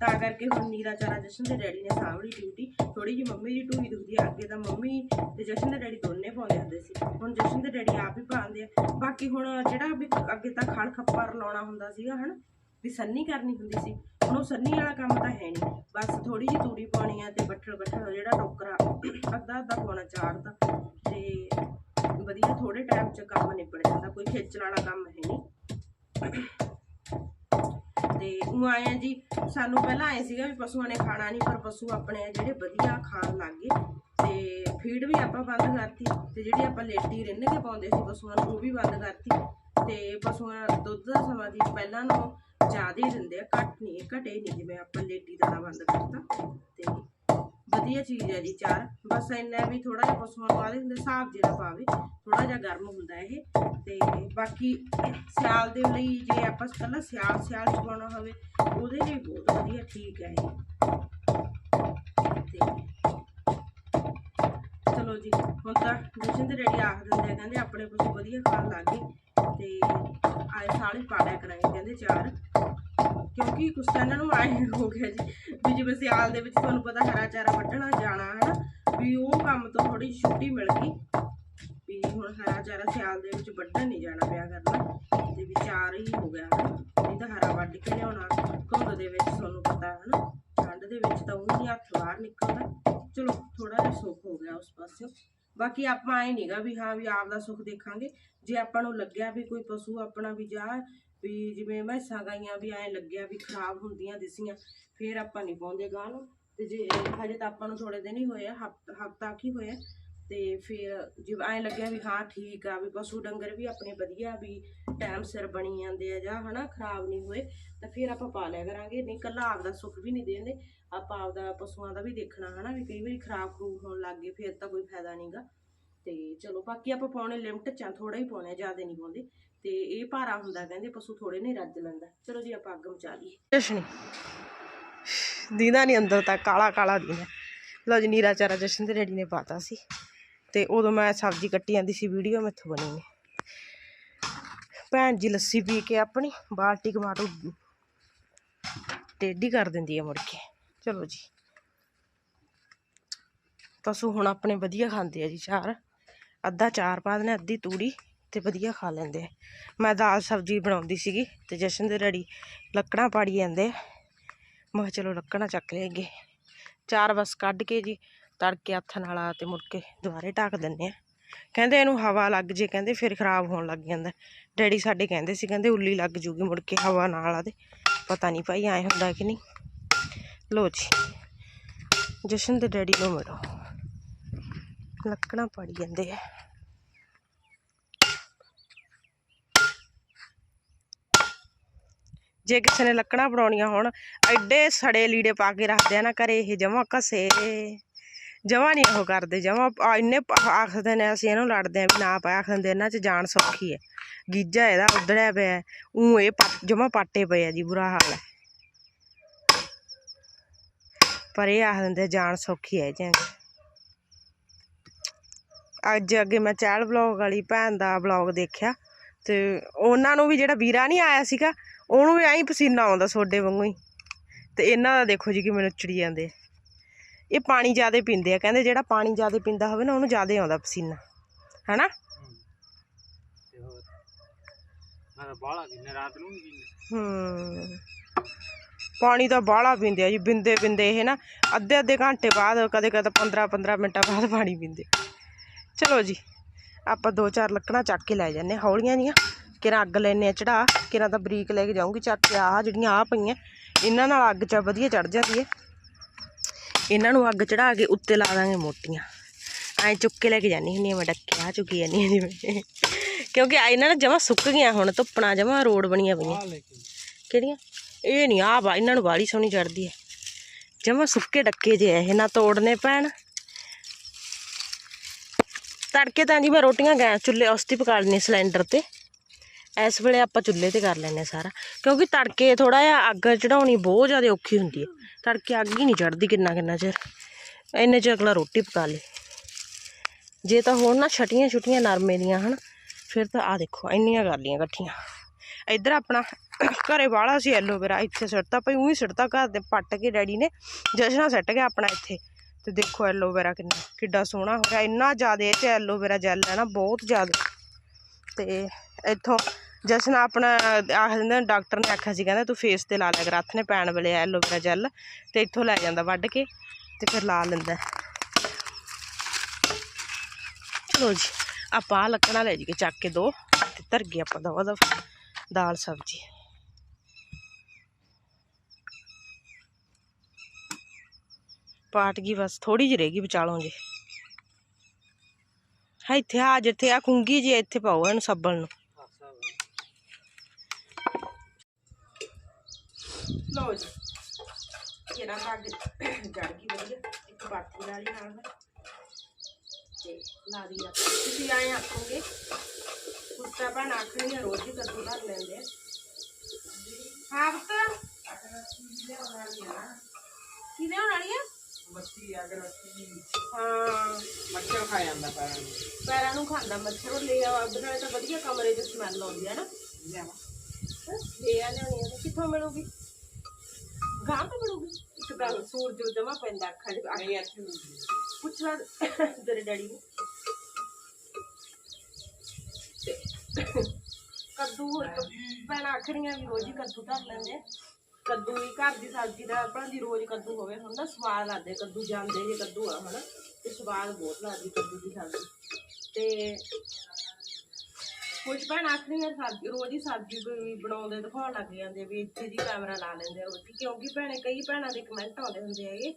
ਤਾਂ ਕਰਕੇ ਹੁਣ ਨੀਰਾ ਚਾਰਾ ਜਸ਼ਨ ਦੇ ਡੈਡੀ ਨੇ ਸਾਂਭਲੀ ਡਿਊਟੀ ਥੋੜੀ ਜਿਹੀ ਮੰਮੀ ਦੀ ਢੂਈ ਦੁਖਦੀ ਆ ਅੱਗੇ ਤਾਂ ਮੰਮੀ ਤੇ ਜਸ਼ਨ ਦੇ ਡੈਡੀ ਦੋਨੇ ਪਾਉਂਦੇ ਹੁੰਦੇ ਸੀ। ਹੁਣ ਜਸ਼ਨ ਦੇ ਡੈਡੀ ਆਪ ਹੀ ਪਾਉਂਦੇ ਆ। ਬਾਕੀ ਹੁਣ ਜਿਹੜਾ ਵੀ ਅੱਗੇ ਤਾਂ ਖਲ ਖੱਪਾ ਰਲਾਉਣਾ ਹੁੰਦਾ ਸੀਗਾ, ਹਨਾ? ਵੀ ਸੰਨੀ ਕਰਨੀ ਹੁੰਦੀ ਸੀ। ਹੁਣ ਉਹ ਸੰਨੀ ਵਾਲਾ ਕੰਮ ਤਾਂ ਹੈ ਨਹੀਂ। ਬਸ ਥੋੜੀ ਜਿਹੀ ਤੂੜੀ ਪਾਉਣੀ ਆ ਤੇ ਬੱਠਲ ਬੱਠਲ ਜਿਹੜਾ ਟੋਕਰਾ, ਅੱਧਾ ਅੱਧਾ ਪਾਉਣਾ ਚਾੜਦਾ। ਤੇ ਵਧੀਆ ਥੋੜੇ ਟਾਈਮ 'ਚ ਕੰਮ ਨਿਬੜ ਜਾਂਦਾ। ਕੋਈ ਖੇਚਲ ਵਾਲਾ ਕੰਮ ਹੈ ਨਹੀਂ। ਤੇ ਉਹ ਆਏ ਆ ਜੀ, ਸਾਨੂੰ ਪਹਿਲਾਂ ਆਏ ਸੀਗਾ ਵੀ ਪਸ਼ੂਆਂ ਨੇ ਖਾਣਾ ਨਹੀਂ ਪਰ ਪਸ਼ੂ ਆਪਣੇ ਆ ਜਿਹੜੇ ਵਧੀਆ ਖਾਣ ਲੱਗ ਗਏ ਤੇ ਫੀਡ ਵੀ ਆਪਾਂ ਬੰਦ ਕਰਤੀ ਤੇ ਜਿਹੜੀ ਆਪਾਂ ਲੇਟੀ ਰਿੰਨ ਕੇ ਪਾਉਂਦੇ ਸੀ ਪਸ਼ੂਆਂ ਨੂੰ, ਉਹ ਵੀ ਬੰਦ ਕਰਤੀ ਤੇ ਪਸ਼ੂਆਂ ਦੁੱਧ ਦਾ ਸਮਾਂ ਦੀ ਪਹਿਲਾਂ ਨਾਲੋਂ ਜ਼ਿਆਦਾ ਹੀ ਦਿੰਦੇ ਆ, ਘੱਟ ਨਹੀਂ, ਘਟੇ ਨਹੀਂ ਜਿਵੇਂ ਆਪਾਂ ਲੇਟੀ ਦਾਣਾ ਬੰਦ ਕਰਤਾ ਤੇ ਵਧੀਆ ਚੀਜ਼ ਹੈ ਜੀ ਚਾਰ ਬਸ ਇੰਨਾ ਵੀ ਥੋੜਾ ਜਿਹਾ ਪਸ਼ੂਆਂ ਨੂੰ ਹੁੰਦੇ, ਹਿਸਾਬ ਜਿਹੜਾ ਪਾਵੇ ਥੋੜਾ ਜਿਹਾ ਗਰਮ ਹੁੰਦਾ ਇਹ। ਤੇ ਬਾਕੀ ਸਿਆਲ ਦੇ ਲਈ ਜੇ ਆਪਾਂ ਪਹਿਲਾਂ ਸਿਆਲ ਸਿਆਲ ਚ ਪਾਉਣਾ ਹੋਵੇ, ਉਹਦੇ ਲਈ ਬਹੁਤ ਵਧੀਆ, ਠੀਕ ਹੈ ਇਹ। ਤੇ ਚਲੋ ਜੀ, ਹੁਣ ਤਾਂ ਜਸ਼ਨ ਦੇ ਰੈਡੀ ਆਖ ਦਿੰਦੇ ਆ, ਕਹਿੰਦੇ ਆਪਣੇ ਪਸ਼ੂ ਵਧੀਆ ਖਾਣ ਲੱਗ ਗਏ। ਤੇ ਆਏ ਸਾਲ ਹੀ ਪਾੜਿਆ ਕਰਾਂਗੇ, ਕਹਿੰਦੇ ਚਾਰ। ਕਿਉਂਕਿ ਕੁਛ ਇਹਨਾਂ ਨੂੰ ਆਏ ਹੋ ਗਿਆ ਜੀ, ਵੀ ਜਿਵੇਂ ਸਿਆਲ ਦੇ ਵਿੱਚ ਤੁਹਾਨੂੰ ਪਤਾ ਹਰਾ ਚਾਰਾ ਵੱਢਣਾ ਜਾਣਾ, ਹਨਾ? ਵੀ ਉਹ ਕੰਮ ਤੋਂ ਥੋੜੀ ਛੁੱਟੀ ਮਿਲ ਗਈ, ਵੀ ਹੁਣ ਹਰਾ ਚਾਰਾ ਸਿਆਲ ਦੇ ਵਿੱਚ ਵੱਢਣ ਨਹੀਂ ਜਾਣਾ ਪਿਆ ਕਰਨਾ, ਤੇ ਵੀ ਚਾਰ ਹੀ ਹੋ ਗਿਆ ਨਹੀਂ ਤਾਂ ਹਰਾ ਵੱਢ ਕੇ ਲਿਆਉਣਾ, ਧੁੰਦ ਦੇ ਵਿੱਚ ਤੁਹਾਨੂੰ ਪਤਾ, ਹਨਾ? ਠੰਡ ਦੇ ਵਿੱਚ ਤਾਂ ਉਹ ਨਹੀਂ ਹੱਥ ਬਾਹਰ ਨਿਕਲਦਾ। ਚਲੋ ਥੋੜਾ ਜਿਹਾ ਸੁੱਖ ਹੋ ਗਿਆ ਉਸ ਪਾਸੇ ਬਾਕੀ ਆਪਾਂ ਐ ਨਹੀਂਗਾ ਵੀ ਹਾਂ ਵੀ ਆਪ ਦਾ ਸੁੱਖ ਦੇਖਾਂਗੇ। ਜੇ ਆਪਾਂ ਨੂੰ ਲੱਗਿਆ ਵੀ ਕੋਈ ਪਸ਼ੂ ਆਪਣਾ ਵੀ ਜਾ, ਵੀ ਜਿਵੇਂ ਮੈਸਾਂ ਗਾਈਆਂ ਵੀ ਐ ਲੱਗਿਆ ਵੀ ਖਰਾਬ ਹੁੰਦੀਆਂ ਦਿਸੀਆਂ, ਫੇਰ ਆਪਾਂ ਨਹੀਂ ਪਾਉਂਦੇ ਗਾਂ ਨੂੰ। ਤੇ ਜੇ ਹਜੇ ਤਾਂ ਆਪਾਂ ਨੂੰ ਥੋੜੇ ਦਿਨ ਹੀ ਹੋਏ ਆ ਹਫਤਾ ਕੀ ਹੋਇਆ ਤੇ ਫਿਰ ਜਿਵੇਂ ਐ ਲੱਗਿਆ ਵੀ ਹਾਂ ਠੀਕ ਆ, ਵੀ ਪਸ਼ੂ ਡੰਗਰ ਵੀ ਆਪਣੇ ਵਧੀਆ ਵੀ ਟਾਈਮ ਸਿਰ ਬਣੀ ਜਾਂਦੇ ਆ ਜਾਂ ਹਨਾ ਖਰਾਬ ਨਹੀਂ ਹੋਏ, ਤਾਂ ਫਿਰ ਆਪਾਂ ਪਾ ਲਿਆ ਕਰਾਂਗੇ, ਨਹੀਂ ਕੱਲਾ ਆਪਦਾ ਸੁੱਖ ਵੀ ਨਹੀਂ ਦੇਂਦੇ ਆਪਾਂ ਆਪਦਾ ਪਸ਼ੂਆਂ ਦਾ ਵੀ ਦੇਖਣਾ ਹਨਾ, ਵੀ ਕਈ ਵਾਰੀ ਖਰਾਬ ਖਰੂਬ ਹੋਣ ਲੱਗ ਗਏ, ਫਿਰ ਤਾਂ ਕੋਈ ਫਾਇਦਾ ਨਹੀਂਗਾ ਤੇ ਚਲੋ, ਬਾਕੀ ਆਪਾਂ ਪਾਉਣੇ ਲਿਮਟ ਚ ਥੋੜਾ ਹੀ ਪਾਉਣੇ ਜ਼ਿਆਦਾ ਨਹੀਂ ਪਾਉਂਦੇ। ਤੇ ਇਹ ਭਾਰਾ ਹੁੰਦਾ, ਕਹਿੰਦੇ ਪਸ਼ੂ ਥੋੜੇ ਨਹੀਂ ਰੱਜ ਲੈਂਦਾ। ਚਲੋ ਜੀ, ਆਪਾਂ ਅੱਗ ਮਚਾ ਲਈਏ। ਜਸ਼ਨ। ਦੀਦਾ ਨਹੀਂ ਅੰਦਰ ਤਾਂ, ਕਾਲਾ ਕਾਲਾ ਦੀਦਾ। ਲਓ ਜੀ, ਨੀਰਾ ਚਾਰਾ ਜਸ਼ਨ ਦੇ ਡੈਡੀ ਨੇ ਪਾਤਾ ਸੀ। ਤੇ ਉਦੋਂ ਮੈਂ ਸਬਜ਼ੀ ਕੱਟੀ ਜਾਂਦੀ ਸੀ, ਵੀਡੀਓ ਮੈਥੋਂ ਬਣੀ ਨਹੀਂ ਭੈਣ ਜੀ, ਲੱਸੀ ਪੀ ਕੇ ਆਪਣੀ ਬਾਲਟੀ ਕਮਾਟੋ ਟੇਢੀ ਕਰ ਦਿੰਦੀ ਆ ਮੁੜ ਕੇ। ਚਲੋ ਜੀ। ਪਸ਼ੂ ਹੁਣ ਆਪਣੇ ਵਧੀਆ ਖਾਂਦੇ ਆ ਜੀ ਚਾਰ ਅੱਧਾ ਚਾਰ ਪਾ ਦਿੰਦੇ ਅੱਧੀ ਤੂੜੀ ਤੇ ਵਧੀਆ ਖਾ ਲੈਂਦੇ ਆ। ਮੈਂ ਦਾਲ ਸਬਜ਼ੀ ਬਣਾਉਂਦੀ ਸੀਗੀ ਤੇ ਜਸ਼ਨ ਦੇ ਡੈਡੀ ਲੱਕੜਾਂ ਪਾੜੀ ਜਾਂਦੇ ਆ। ਮੈਂ ਕਿਹਾ ਚਲੋ ਲੱਕੜਾਂ ਚੱਕ ਲਿਆਈਏ। ਚਾਰ ਬਸ ਕੱਢ ਕੇ ਜੀ ਤੜਕੇ ਹੱਥ ਨਾਲ ਤੇ ਮੁੜ ਕੇ ਦੁਬਾਰੇ ਢੱਕ ਦਿੰਨੇ ਆ। ਕਹਿੰਦੇ ਇਹਨੂੰ ਹਵਾ ਲੱਗ ਜੇ, ਕਹਿੰਦੇ ਫਿਰ ਖਰਾਬ ਹੋਣ ਲੱਗ ਜਾਂਦਾ। ਡੈਡੀ ਸਾਡੇ ਕਹਿੰਦੇ ਸੀ, ਕਹਿੰਦੇ ਉੱਲੀ ਲੱਗ ਜੂਗੀ ਮੁੜ ਕੇ ਹਵਾ ਨਾਲ ਆ ਤੇ। ਪਤਾ ਨਹੀਂ ਭਾਈ ਐ ਹੁੰਦਾ ਕਿ ਨਹੀਂ। ਲੋ ਜੀ, ਜਸ਼ਨ ਦੇ ਡੈਡੀ ਨੂੰ ਮਿਲੋ। ਲੱਕੜਾਂ ਪਾੜੀ ਜਾਂਦੇ ਆ। ਜੇ ਕਿਸੇ ਨੇ ਲੱਕੜਾਂ ਬਣਾਉਣੀਆਂ ਹੋਣ, ਐਡੇ ਸੜੇ ਲੀੜੇ ਪਾ ਕੇ ਰੱਖਦੇ ਆ ਨਾ ਘਰੇ, ਇਹ ਜਮਾ ਘਸੇ। ਜਮਾ ਨਹੀਂ ਉਹ ਕਰਦੇ, ਜਮਾ ਇੰਨੇ ਆਖਦੇ ਨੇ, ਅਸੀਂ ਇਹਨੂੰ ਲੜਦੇ ਆ ਵੀ ਨਾ ਪਾਇਆ, ਆਖਦੇ ਇਹਨਾਂ 'ਚ ਜਾਨ ਸੌਖੀ ਹੈ ਗੀਜਾ ਇਹਦਾ ਉਧੜਿਆ ਪਿਆ ਉਹ ਇਹ ਜਮਾ ਪਾਟੇ ਪਏ ਆ ਜੀ, ਬੁਰਾ ਹਾਲ ਹੈ ਪਰ ਇਹ ਆਖ ਦਿੰਦੇ ਜਾਨ ਸੌਖੀ ਹੈ ਜਾਂ ਅੱਜ ਅੱਗੇ ਮੈਂ ਚਹਿਲ ਬਲੌਗ ਵਾਲੀ ਭੈਣ ਦਾ ਬਲੌਗ ਦੇਖਿਆ ਤੇ ਉਹਨਾਂ ਨੂੰ ਵੀ ਜਿਹੜਾ ਵੀਰਾ ਨਹੀਂ ਆਇਆ ਸੀਗਾ ਉਹਨੂੰ ਵੀ ਐਂ ਪਸੀਨਾ ਆਉਂਦਾ ਸੋਡੇ ਵਾਂਗੂ ਹੀ। ਤੇ ਇਹਨਾਂ ਦਾ ਦੇਖੋ ਜੀ ਕਿਵੇਂ ਨੱਚੜੀ ਜਾਂਦੇ। ਇਹ ਪਾਣੀ ਜ਼ਿਆਦਾ ਪੀਂਦੇ ਆ ਕਹਿੰਦੇ ਜਿਹੜਾ ਪਾਣੀ ਜ਼ਿਆਦਾ ਪੀਂਦਾ ਹੋਵੇ ਨਾ ਉਹਨੂੰ ਜ਼ਿਆਦਾ ਆਉਂਦਾ ਪਸੀਨਾ। ਹੈਨਾ? ਮੈਂ ਬਾਹਲਾ ਦਿਨ ਰਾਤ ਨੂੰ ਵੀ ਪੀਂਦਾ। ਹੂੰ। ਪਾਣੀ ਤਾਂ ਬਾਹਲਾ ਪੀਂਦੇ ਆ ਜੀ ਬਿੰਦੇ ਬਿੰਦੇ ਇਹ ਨਾ। ਅੱਧੇ ਅੱਧੇ ਘੰਟੇ ਬਾਅਦ ਕਦੇ ਕਦੇ 15 15 ਮਿੰਟਾਂ ਬਾਅਦ ਪਾਣੀ ਪੀਂਦੇ। ਚਲੋ ਜੀ ਆਪਾਂ ਦੋ ਚਾਰ ਲੱਕੜਾਂ ਚੱਕ ਕੇ ਲੈ ਜਾਂਦੇ ਹਾਂ ਹੌਲੀਆਂ ਜੀਆਂ। ਕਿਰਾਂ ਅੱਗ ਲੈਨੇ ਆ ਚੜਾ। ਕਿਰਾਂ ਤਾਂ ਬਰੀਕ ਲੈ ਕੇ ਜਾਊਂਗੀ ਚੱਕ ਕੇ ਆਹ ਜਿਹੜੀਆਂ ਆ ਪਈਆਂ। ਇਹਨਾਂ ਨਾਲ ਅੱਗ ਚ ਵਧੀਆ ਚੜ ਜਾਂਦੀ ਹੈ ਇਹਨਾਂ ਨੂੰ ਅੱਗ ਚੜਾ ਕੇ ਉੱਤੇ ਲਾ ਦਾਂਗੇ ਮੋਟੀਆਂ। ਐਂ ਚੁੱਕ ਕੇ ਲੈ ਕੇ ਜਾਨੀ ਹੁੰਦੀ ਹਾਂ ਮੈਂ ਡੱਕੇ ਆ ਚੁੱਕੀ ਜਾਂਦੀ ਹਾਂ ਜਿਵੇਂ। ਕਿਉਂਕਿ ਇਹਨਾਂ ਨੇ ਜਮਾ ਸੁੱਕ ਗਈਆਂ ਹੁਣ ਧੁੱਪਣਾ ਜਮਾ ਰੋਡ ਬਣੀਆਂ ਪਈਆਂ। ਕਿਹੜੀਆਂ? ਇਹ ਨਹੀਂ ਆ ਬਾ ਇਹਨਾਂ ਨੂੰ ਬਾੜੀ ਸੋਹਣੀ ਚੜਦੀ ਹੈ। ਜਮਾ ਸੁੱਕੇ ਡੱਕੇ ਜੇ ਇਹ ਨਾ ਤੋੜਨੇ ਪੈਣ। ਤੜਕੇ ਤਾਂ ਜੀ ਮੈਂ ਰੋਟੀਆਂ ਗੈਸ ਚੁੱਲ੍ਹੇ ਉਸ ਤੇ ਪਕਾ ਲੈਂਦੀ ਸਿਲੰਡਰ ਤੇ। ਇਸ ਵੇਲੇ ਆਪਾਂ ਚੁੱਲ੍ਹੇ ਤੇ ਕਰ ਲੈਂਦੇ ਹਾਂ ਸਾਰਾ। ਕਿਉਂਕਿ ਤੜਕੇ ਥੋੜਾ ਜਿਹਾ ਅੱਗ ਚੜਾਉਣੀ ਬਹੁਤ ਜ਼ਿਆਦਾ ਔਖੀ ਹੁੰਦੀ ਹੈ। ਤੜਕੇ ਅੱਗ ਹੀ ਨਹੀਂ ਚੜਦੀ ਕਿੰਨਾ ਕਿੰਨਾ ਚਿਰ। ਇੰਨੇ ਚ ਅਗਲਾ ਰੋਟੀ ਪਕਾ ਲੇ। ਜੇ ਤਾਂ ਹੁਣ ਨਾ ਛਟੀਆਂ ਛੁਟੀਆਂ ਨਰਮੇ ਦੀਆਂ ਹਨ, ਫਿਰ ਤਾਂ ਆ ਦੇਖੋ, ਇੰਨੀਆਂ ਕਰ ਲੀਆਂ ਇਕੱਠੀਆਂ। ਇੱਧਰ ਆਪਣਾ ਘਰੇ ਵਾਲਾ ਸੀ ਐਲੋਵੇਰਾ ਇੱਥੇ ਸਿੱਟਤਾ ਭਈ ਉਹੀ ਸਿੱਟਤਾ ਘਰ ਦੇ ਪੱਟ ਕੇ ਡੈਡੀ ਨੇ ਜਸ਼ਨਾ ਸਿੱਟ ਗਿਆ ਆਪਣਾ ਇੱਥੇ। ਤੇ ਦੇਖੋ ਐਲੋਵੇਰਾ ਕਿੰਨਾ ਕਿੱਡਾ ਸੋਹਣਾ ਹੋ ਗਿਆ ਇੰਨਾ ਜ਼ਿਆਦਾ ਇਹ 'ਚ ਐਲੋਵੇਰਾ ਜੈਲ ਹੈ ਨਾ ਬਹੁਤ ਜ਼ਿਆਦਾ। ਤੇ ਇੱਥੋਂ ਜਸ਼ਨ ਆਪਣਾ ਆਖਦੇ ਨੇ, ਡਾਕਟਰ ਨੇ ਆਖਿਆ ਸੀ ਕਹਿੰਦਾ ਤੂੰ ਫੇਸ ਤੇ ਲਾ ਲੈ ਕਰ ਹੱਥ ਨੇ ਪੈਣ ਵੇਲੇ ਐਲੋਵੇਰਾ ਜੈਲ ਤੇ ਇੱਥੋਂ ਲੈ ਜਾਂਦਾ ਵੱਢ ਕੇ ਤੇ ਫਿਰ ਲਾ ਲੈਂਦਾ। ਚਲੋ ਜੀ ਆਪਾਂ ਆਹ ਲੱਕੜਾਂ ਲੈ ਜੀ ਚੱਕ ਕੇ ਦੋ ਤੇ ਧਰ ਗਏ ਆਪਾਂ ਦਵਾ ਦਾ ਦਾਲ ਸਬਜ਼ੀ। ਪਾਟ ਗਈ ਬਸ ਥੋੜੀ ਜਿਹੀ ਰਹਿ ਗਈ ਵਿਚਾਲੋਂ ਜੇ। ਹਾਂ, ਇੱਥੇ ਆ, ਜਿੱਥੇ ਆ ਖੁੰਗੀ ਜੀ ਇੱਥੇ ਪਾਓ ਇਹਨੂੰ ਸੱਬਲ ਨੂੰ। ਲਓ ਜੀ, ਕਿਹੜਾ ਕੱਢ ਜੜ ਗਈ ਵਧੀਆ, ਇੱਕ ਬਾਤੀ ਵਾਲੀ ਨਾਲ ਤੇ ਲਾ ਆ। ਤੁਸੀਂ ਆਏ ਆਖੋਗੇ ਕੁੱਤਾ ਬਣ ਆਖਣੀ ਆ, ਰੋਜ਼ ਹੀ ਕੱਦੂ ਕਰ ਲੈਂਦੇ ਆ। ਹਾਂ ਪੁੱਤ। ਕੀ ਲੈਣ ਵਾਲੀ ਆ? ਮੱਛੀ ਅਗਰ ਮੱਛੀ ਹਾਂ ਮੱਛਰ ਖਾ ਜਾਂਦਾ ਪੈਰਾਂ ਨੂੰ। ਪੈਰਾਂ ਨੂੰ ਖਾਂਦਾ ਮੱਛਰ ਉਹ ਲੈ ਆ ਉਹਦੇ ਨਾਲ ਤਾਂ ਵਧੀਆ ਕਮਰੇ 'ਚ ਸਮੈਲ ਆਉਂਦੀ ਹੈ ਨਾ। ਲਿਆਵਾ ਲੈ ਆ ਲਿਆਉਣੀ ਆ ਕਿੱਥੋਂ ਮਿਲੂਗੀ? ਗਾਂ ਤੋਂ ਮਿਲੂਗੀ? ਇੱਕ ਗੱਲ ਸੂਰਜ ਜਮਾ ਪੈਂਦਾ ਅੱਖਾਂ 'ਚ। ਨਹੀਂ ਇੱਥੇ ਪੁੱਛ ਲਾ ਤੇਰੇ ਡੈਡੀ ਨੂੰ। ਕੱਦੂ ਇੱਕ ਭੈਣਾਂ ਆਖਣੀਆਂ ਵੀ ਰੋਜ਼ ਹੀ ਕੱਦੂ ਧਰ ਲੈਂਦੇ ਆ। ਕੱਦੂ ਵੀ ਘਰ ਦੀ ਸਬਜ਼ੀ ਦਾ ਭਾਂਦੀ ਰੋਜ਼ ਕੱਦੂ ਹੋਵੇ, ਹੁੰਦਾ ਸਵਾਦ ਲੱਗਦੇ, ਕੱਦੂ ਜਾਂਦੇ ਜੇ ਕੱਦੂ ਆ, ਹਨਾ? ਤੇ ਸਵਾਦ ਬਹੁਤ ਲੱਗਦੀ ਕੱਦੂ ਦੀ ਸਬਜ਼ੀ। ਤੇ ਕੁਝ ਭੈਣਾਂ ਆਖਣੀਆਂ ਸਬਜ਼ੀ, ਰੋਜ਼ ਹੀ ਸਬਜ਼ੀ ਵੀ ਬਣਾਉਂਦੇ ਦਿਖਾਉਣ ਲੱਗ ਜਾਂਦੇ ਵੀ ਇੱਥੇ ਦੀ ਕੈਮਰਾ ਲਾ ਲੈਂਦੇ ਆ ਰੋਜ਼। ਹੀ। ਕਿਉਂਕਿ ਭੈਣੇ, ਕਈ ਭੈਣਾਂ ਦੇ ਕਮੈਂਟ ਆਉਂਦੇ ਹੁੰਦੇ ਹੈਗੇ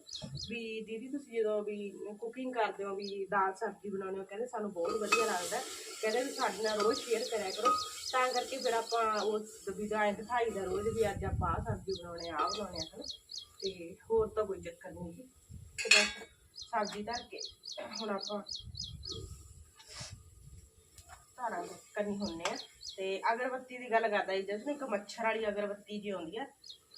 ਵੀ, ਦੀਦੀ, ਤੁਸੀਂ ਜਦੋਂ ਵੀ ਕੁਕਿੰਗ ਕਰਦੇ ਹੋ, ਵੀ ਦਾਲ, ਸਬਜ਼ੀ ਬਣਾਉਂਦੇ ਹੋ, ਕਹਿੰਦੇ ਸਾਨੂੰ ਬਹੁਤ ਵਧੀਆ ਲੱਗਦਾ ਕਹਿੰਦੇ ਵੀ ਸਾਡੇ ਨਾਲ ਰੋਜ਼ ਸ਼ੇਅਰ ਕਰਿਆ ਕਰੋ। ਤਾਂ ਕਰਕੇ ਫਿਰ ਆਪਾਂ ਉਸ ਵੀ ਦਾ ਐਂ ਦਿਖਾਈਦਾ ਰੋਜ਼ ਵੀ ਅੱਜ ਆਪਾਂ ਆਹ ਸਬਜ਼ੀ ਬਣਾਉਣੇ ਆ ਬਣਾਉਣੇ ਆ, ਹਨ? ਤੇ ਹੋਰ ਤਾਂ ਕੋਈ ਚੱਕਰ ਨਹੀਂ ਜੀ। ਤੇ ਬਸ ਸਬਜ਼ੀ ਧਰ ਕੇ ਹੁਣ ਆਪਾਂ ਧਾਰਾਂ ਕਰਨੀ ਹੁੰਨੇ ਆ। ਤੇ ਅਗਰਬੱਤੀ ਦੀ ਗੱਲ ਕਰਦਾ ਜੀ ਜਿਸ ਨੂੰ ਇੱਕ ਮੱਛਰ ਵਾਲੀ ਅਗਰਬੱਤੀ ਜੀ ਆਉਂਦੀ ਆ,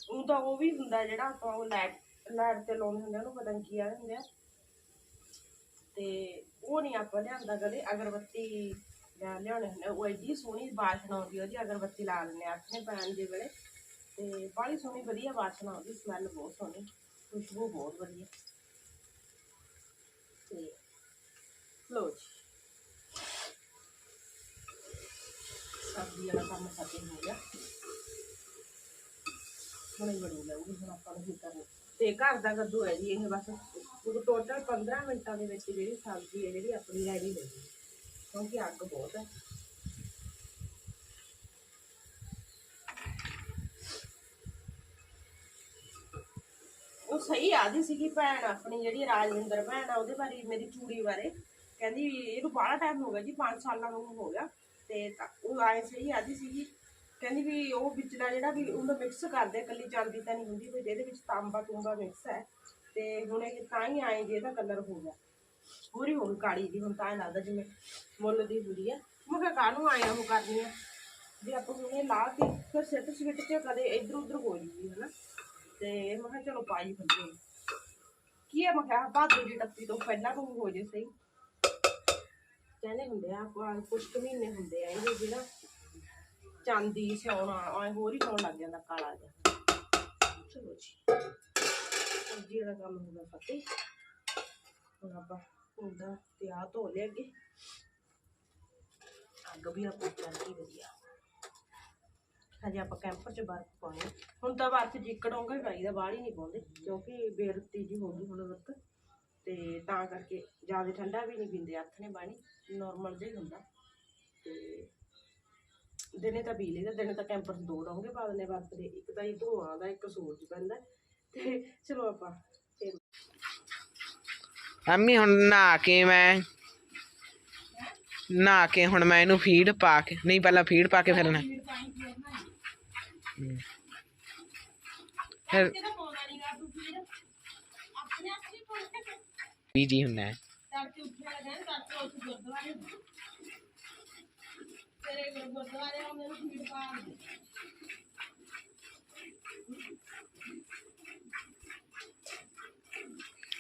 ਉਹ ਤਾਂ ਉਹ ਵੀ ਹੁੰਦਾ ਜਿਹੜਾ ਆਪਾਂ ਉਹ ਲਾਈਟ ਲਾਈਟ ਤੇ ਲਾਉਂਦੇ ਹੁੰਦੇ ਉਹਨੂੰ ਪਤਾ ਨਹੀਂ ਕੀ ਆ, ਹੁੰਦੇ ਆ। ਤੇ ਉਹ ਨਹੀਂ ਆਪਾਂ ਲਿਆਂਦਾ ਕਦੇ, ਅਗਰਬੱਤੀ ਲਿਆ- ਲਿਆਉਣੇ ਹੁੰਦੇ ਆ। ਉਹ ਐਡੀ ਸੋਹਣੀ ਬਾਸ਼ਨਾ ਆਉਂਦੀ ਉਹਦੀ, ਅਗਰਬੱਤੀ ਲਾ ਲੈਂਦੇ ਆ ਆਪਣੇ ਪੈਣ ਦੇ ਵੇਲੇ। ਤੇ ਬੜੀ ਸੋਹਣੀ, ਵਧੀਆ ਬਾਸ਼ਨਾ ਆਉਂਦੀ ਸਮੈਲ ਬਹੁਤ ਸੋਹਣੀ, ਖੁਸ਼ਬੂ ਬਹੁਤ ਵਧੀਆ। ਤੇ ਲੋ ਜੀ। ਸਬਜ਼ੀ ਵਾਲਾ ਕੰਮ ਖਤਮ ਹੋ ਗਿਆ। ਹੁਣ ਇਹ ਬਣੀ ਲਾਉਗੀ ਹੁਣ ਆਪਾਂ ਨੂੰ ਕੀ ਕਰਨਾ। ਤੇ ਘਰ ਦਾ ਕੱਦੂ ਹੈ ਜੀ, ਇਹ ਬਸ। ਟੋਟਲ 15 ਮਿੰਟਾਂ ਦੇ ਵਿੱਚ ਜਿਹੜੀ ਸਬਜ਼ੀ ਹੈ ਕਿਉਂਕਿ ਅੱਗ ਬਹੁਤ ਹੈ। ਉਹ ਸਹੀ ਆਦੀ ਸੀਗੀ ਭੈਣ ਆਪਣੀ ਜਿਹੜੀ ਰਾਜਵਿੰਦਰ ਭੈਣ ਆ ਉਹਦੇ ਬਾਰੇ ਮੇਰੀ ਚੂੜੀ ਬਾਰੇ। ਕਹਿੰਦੀ ਵੀ ਇਹਨੂੰ ਬਾਹਲਾ ਟਾਈਮ ਹੋ ਗਿਆ ਜੀ 5 ਸਾਲਾਂ ਨੂੰ ਹੋ ਗਿਆ। ਤੇ ਤਾਂ ਉਹ ਆਏ ਸਹੀ ਆਦੀ ਸੀਗੀ। ਕਹਿੰਦੀ ਵੀ ਉਹ ਵਿਚਲਾ ਜਿਹੜਾ ਵੀ ਉਹਨੂੰ ਮਿਕਸ ਕਰਦੇ ਆ, ਇਕੱਲੀ ਚਾਂਦੀ ਤਾਂ ਨਹੀਂ ਹੁੰਦੀ ਕੋਈ ਇਹਦੇ ਵਿੱਚ ਤਾਂਬਾ ਤੂੰਬਾ ਮਿਕਸ ਹੈ। ਤੇ ਹੁਣ ਇਹ ਤਾਂ ਹੀ ਆਏ ਜੇ ਇਹਦਾ ਕਲਰ ਹੋ ਗਿਆ। ਪੂਰੀ ਹੋ ਗਈ ਕਾਲੀ ਦੀ ਹੁਣ ਤਾਂ ਐਂ ਲੱਗਦਾ ਜਿਵੇਂ ਮੁੱਲ ਦੀ ਹੁੰਦੀ ਆ। ਮੈਂ ਕਿਹਾ ਕਾਹਨੂੰ ਆਏ ਉਹ ਕਰਨੀ ਆ? ਵੀ ਆਪਾਂ ਹੁਣ ਇਹ ਲਾ ਕੇ ਫਿਰ ਸਿੱਟ ਸਿੱਟ ਕੇ ਕਦੇ ਇੱਧਰ ਉੱਧਰ ਹੋ ਜੂਗੀ ਹਨਾ? ਤੇ ਮੈਂ ਕਿਹਾ ਚਲੋ ਪਾਈ ਫੱਲੇ ਕੀ ਹੈ ਮੈਂ ਕਿਹਾ ਬਾਦੂ ਦੀ ਟੱਪੀ ਤੋਂ ਪਹਿਲਾਂ ਨੂੰ ਹੋ ਜੇ ਸਹੀ। ਕਹਿੰਦੇ ਹੁੰਦੇ ਆ, ਆਪਾਂ ਕੁਝ ਕੁ ਮਹੀਨੇ ਹੁੰਦੇ ਆ ਇਹਦੇ ਜਿਹੜਾ ਚਾਂਦੀ ਸਿਆਉਣਾ ਐ ਹੋਰ ਹੀ ਹੋਣ ਲੱਗ ਜਾਂਦਾ ਕਾਲਾ ਜਿਹਾ। ਚਲੋ ਜੀ। ਸਬਜ਼ੀ ਦਾ ਕੰਮ ਹੁੰਦਾ ਫਤਿਹ। ਹੁਣ ਆਪਾਂ ਹੁੰਦਾ ਤੇ ਆ ਧੋ ਲਿਆ ਅੱਗੇ। ਅੱਗ ਵੀ ਆਪਾਂ ਚੱਲਦੀ ਵਧੀਆ। ਹਜੇ ਆਪਾਂ ਕੈਂਪਰ 'ਚ ਬਰਫ਼ ਪਾਉਣੀ। ਹੁਣ ਤਾਂ ਬਰਫ਼ ਜਿੱਕੜੋਂਗਾ ਪਾਈਦਾ ਬਾਹਲੀ ਨਹੀਂ ਪਾਉਂਦੇ, ਕਿਉਂਕਿ ਬੇਰੁੱਤੀ ਜੀ ਹੋ ਗਈ ਹੁਣ ਵਕਤ। ਤੇ ਤਾਂ ਕਰਕੇ ਜ਼ਿਆਦਾ ਠੰਡਾ ਵੀ ਨਹੀਂ ਪੀਂਦੇ, ਹੱਥ ਨੇ ਪਾਣੀ ਨਾਰਮਲ ਜਿਹਾ ਹੁੰਦਾ। ਤੇ ਦਿਨੇ ਤਾਂ ਪੀ ਲਈਦਾ, ਦਿਨੇ ਤਾਂ ਕੈਂਪਰ 'ਚ ਦੋ ਡੋਂਗੇ ਪਾ ਦਿੰਦੇ ਬਰਫ਼ ਦੇ। ਇੱਕ ਤਾਂ ਇਹ ਧੂਆਂ ਦਾ, ਇੱਕ ਸੂਰਜ ਪੈਂਦਾ। ਤੇ ਚਲੋ ਆਪਾਂ ਫਿਰ ਹੁਣ ਨਹਾ ਕੇ ਮੈਂ, ਨਹਾ ਕੇ ਹੁਣ ਮੈਂ ਇਹਨੂੰ ਫੀਡ ਪਾ ਕੇ, ਨਹੀਂ ਪਹਿਲਾਂ ਫੀਡ ਪਾ ਕੇ ਫਿਰ ਨਾ ਫਿਰ ਕਿਹਦਾ ਪਾਉਂਦਾ ਨਹੀਂ ਗਾ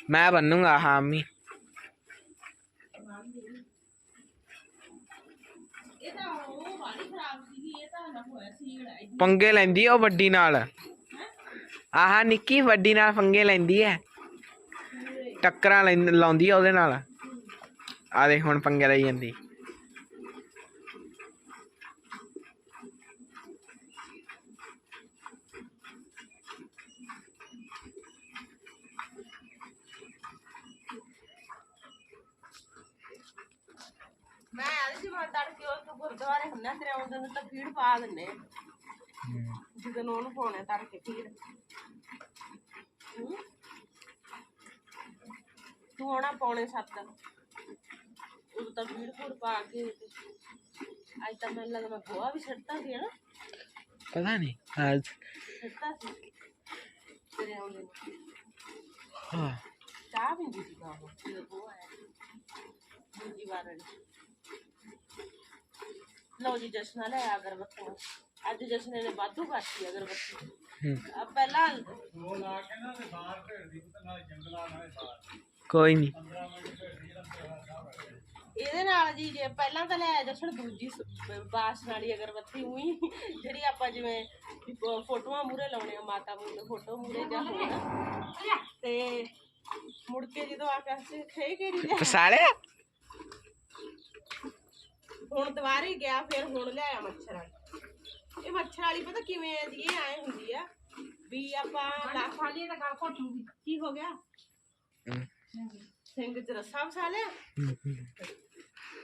ਮੈਂ ਬੰਨੂਗਾ, ਹਾਂ ਮੰਮੀ। ਪੰਗੇ ਲੈਂਦੀ ਉਹ ਵੱਡੀ ਨਾਲ। ਆਹ, ਨਿੱਕੀ ਵੱਡੀ ਨਾਲ ਪੰਗੇ ਲੈਂਦੀ ਐ। ਟੱਕਰਾਂ ਲਾਉਂਦੀ ਆ ਉਹਦੇ ਨਾਲ। ਆ ਦੇ ਹੁਣ ਪੰਗੇ ਲਈ ਜਾਂਦੀ ਮੈਂ ਤੜਕੇ ਉਸ ਤੋਂ ਗੁਰਦੁਆਰੇ ਹੁੰਨਾ ਤੇਰੇ ਆਉਂਦੇ ਨੂੰ ਤਾਂ ਫੀਡ ਪਾ ਦਿੰਨੇ ਆ। ਜਦੋਂ ਨੂੰ ਉਹਨੂੰ ਪਾਉਣੇ ਤੜਕੇ ਫੀਡ ਹੂੰ? ਤੂੰ ਆਉਣਾ ਪੌਣੇ ਸੱਤ। ਉਦੋਂ ਤਾਂ ਫੀਡ ਫੂਡ ਪਾ ਕੇ ਤੇ ਅੱਜ ਤਾਂ ਮੈਨੂੰ ਲੱਗਦਾ ਮੈਂ ਗੋਹਾ ਵੀ ਛੱਡਤਾ ਸੀ ਨਾ ਪਤਾ ਨਹੀਂ ਅੱਜ। ਛੱਡਤਾ ਸੀ। ਤੇਰੇ ਆਉਂਦੇ ਨੂੰ ਹਾਂ। ਚਾਹ ਪੀਂਦੀ ਸੀ ਜਦੋਂ ਉਹ ਆਇਆ। ਦੂਜੀ ਵਾਰ ਵਾਲੀ ਲਓ ਜੀ ਜਸ਼ਨ ਲੈ ਆ ਅਗਰਬੱਤੀ ਅੱਜ ਜਸ਼ਨ ਨੇ ਵਾਧੂ ਕਰਤੀ ਅਗਰਬੱਤੀ ਹੂੰ। ਆ ਪਹਿਲਾਂ ਕੋਈ ਨਹੀਂ ਇਹਦੇ ਨਾਲ ਜੀ ਜੇ ਪਹਿਲਾਂ ਤਾਂ ਲੈ ਜਸ਼ਨ ਦੂਜੀ ਸ- ਬਾਸ ਵਾਲੀ ਅਗਰਬੱਤੀ ਉਹੀ ਜਿਹੜੀ ਆਪਾਂ ਜਿਵੇਂ ਵੀ ਫੋ- ਫੋਟੋਆਂ ਮੂਰੇ ਲਾਉਣੇ ਆ ਮਾਤਾ ਮੂਰੇ ਫੋਟੋ ਮੂਰੇ ਜਾਂ ਹੋਣਾ ਤੇ ਮੁੜ ਕੇ ਜਦੋਂ ਆ ਕੇ ਖੇ ਕਿਹੜੀ ਲੈ ਫਸਾਲਿਆ ਹੁਣ ਦੁਬਾਰੇ ਗਿਆ ਫਿਰ ਹੁਣ ਲਿਆਇਆ ਮੱਛਰ ਵਾਲੀ। ਇਹ ਮੱਛਰ ਵਾਲੀ ਪਤਾ ਕਿਵੇਂ ਆ ਜੀ ਇਹ ਐ ਹੁੰਦੀ ਆ ਵੀ ਆਪਾਂ ਲਾ ਖਾਲੀ ਦਾ ਗਲ ਘੋਟੂਗੀ ਕੀ ਹੋ ਗਿਆ। ਸਿੰਘ ਚ ਰੱਸਾ ਵਸਾ ਲਿਆ?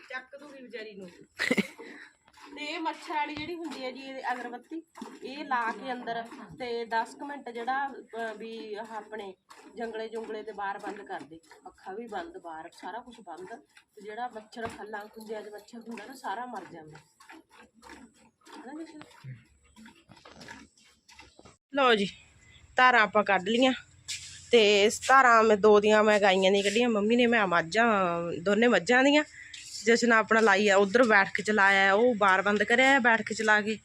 ਚੱਕ ਦੂਗੀ ਵਿਚਾਰੀ ਨੂੰ। ਤੇ ਇਹ ਮੱਛਰ ਵਾਲੀ ਜਿਹੜੀ ਹੁੰਦੀ ਹੈ ਜੀ ਇਹ ਅਗਰਬੱਤੀ ਇਹ ਲਾ ਕੇ ਅੰਦਰ ਤੇ 10 ਮਿੰਟ ਜਿਹੜਾ ਅਹ, ਵੀ ਆਹ ਆਪਣੇ ਜੰਗਲੇ ਜੁੰਗਲੇ ਦੇ ਬਾਹਰ ਬੰਦ ਕਰ ਦੇ। ਅੱਖਾਂ ਵੀ ਬੰਦ ਬਾਹਰ ਸਾਰਾ ਕੁਝ ਬੰਦ। ਤੇ ਜਿਹੜਾ ਮੱਛਰ ਖੱਲਾਂ ਖੁੰਝਿਆ ਚ ਮੱਛਰ ਹੁੰਦਾ ਨਾ ਸਾਰਾ ਮਰ ਜਾਂਦਾ। ਹਨਾ ਜਸ਼ਨ? ਲਓ ਜੀ ਧਾਰਾਂ ਆਪਾਂ ਕੱਢ ਲੀਆਂ ਤੇ ਇਸ ਧਾਰਾਂ ਮੈਂ ਦੋ ਦੀਆਂ ਮੈਂ ਗਾਈਆਂ ਦੀ ਕੱਢੀਆਂ ਮੰਮੀ ਨੇ ਮੈਂ ਮੱਝਾਂ ਦੋਨੇ ਮੱਝਾਂ ਦੀਆਂ। ਜਸ਼ਨ ਆਪਣਾ ਲਾਈ ਆ, ਉਧਰ ਬੈਠ ਕੇ ਚਲਾਇਆ ਉਹ ਬਾਰ ਬੰਦ ਕਰਿਆ ਬੈਠ ਕੇ ਚਲਾ ਕੇ।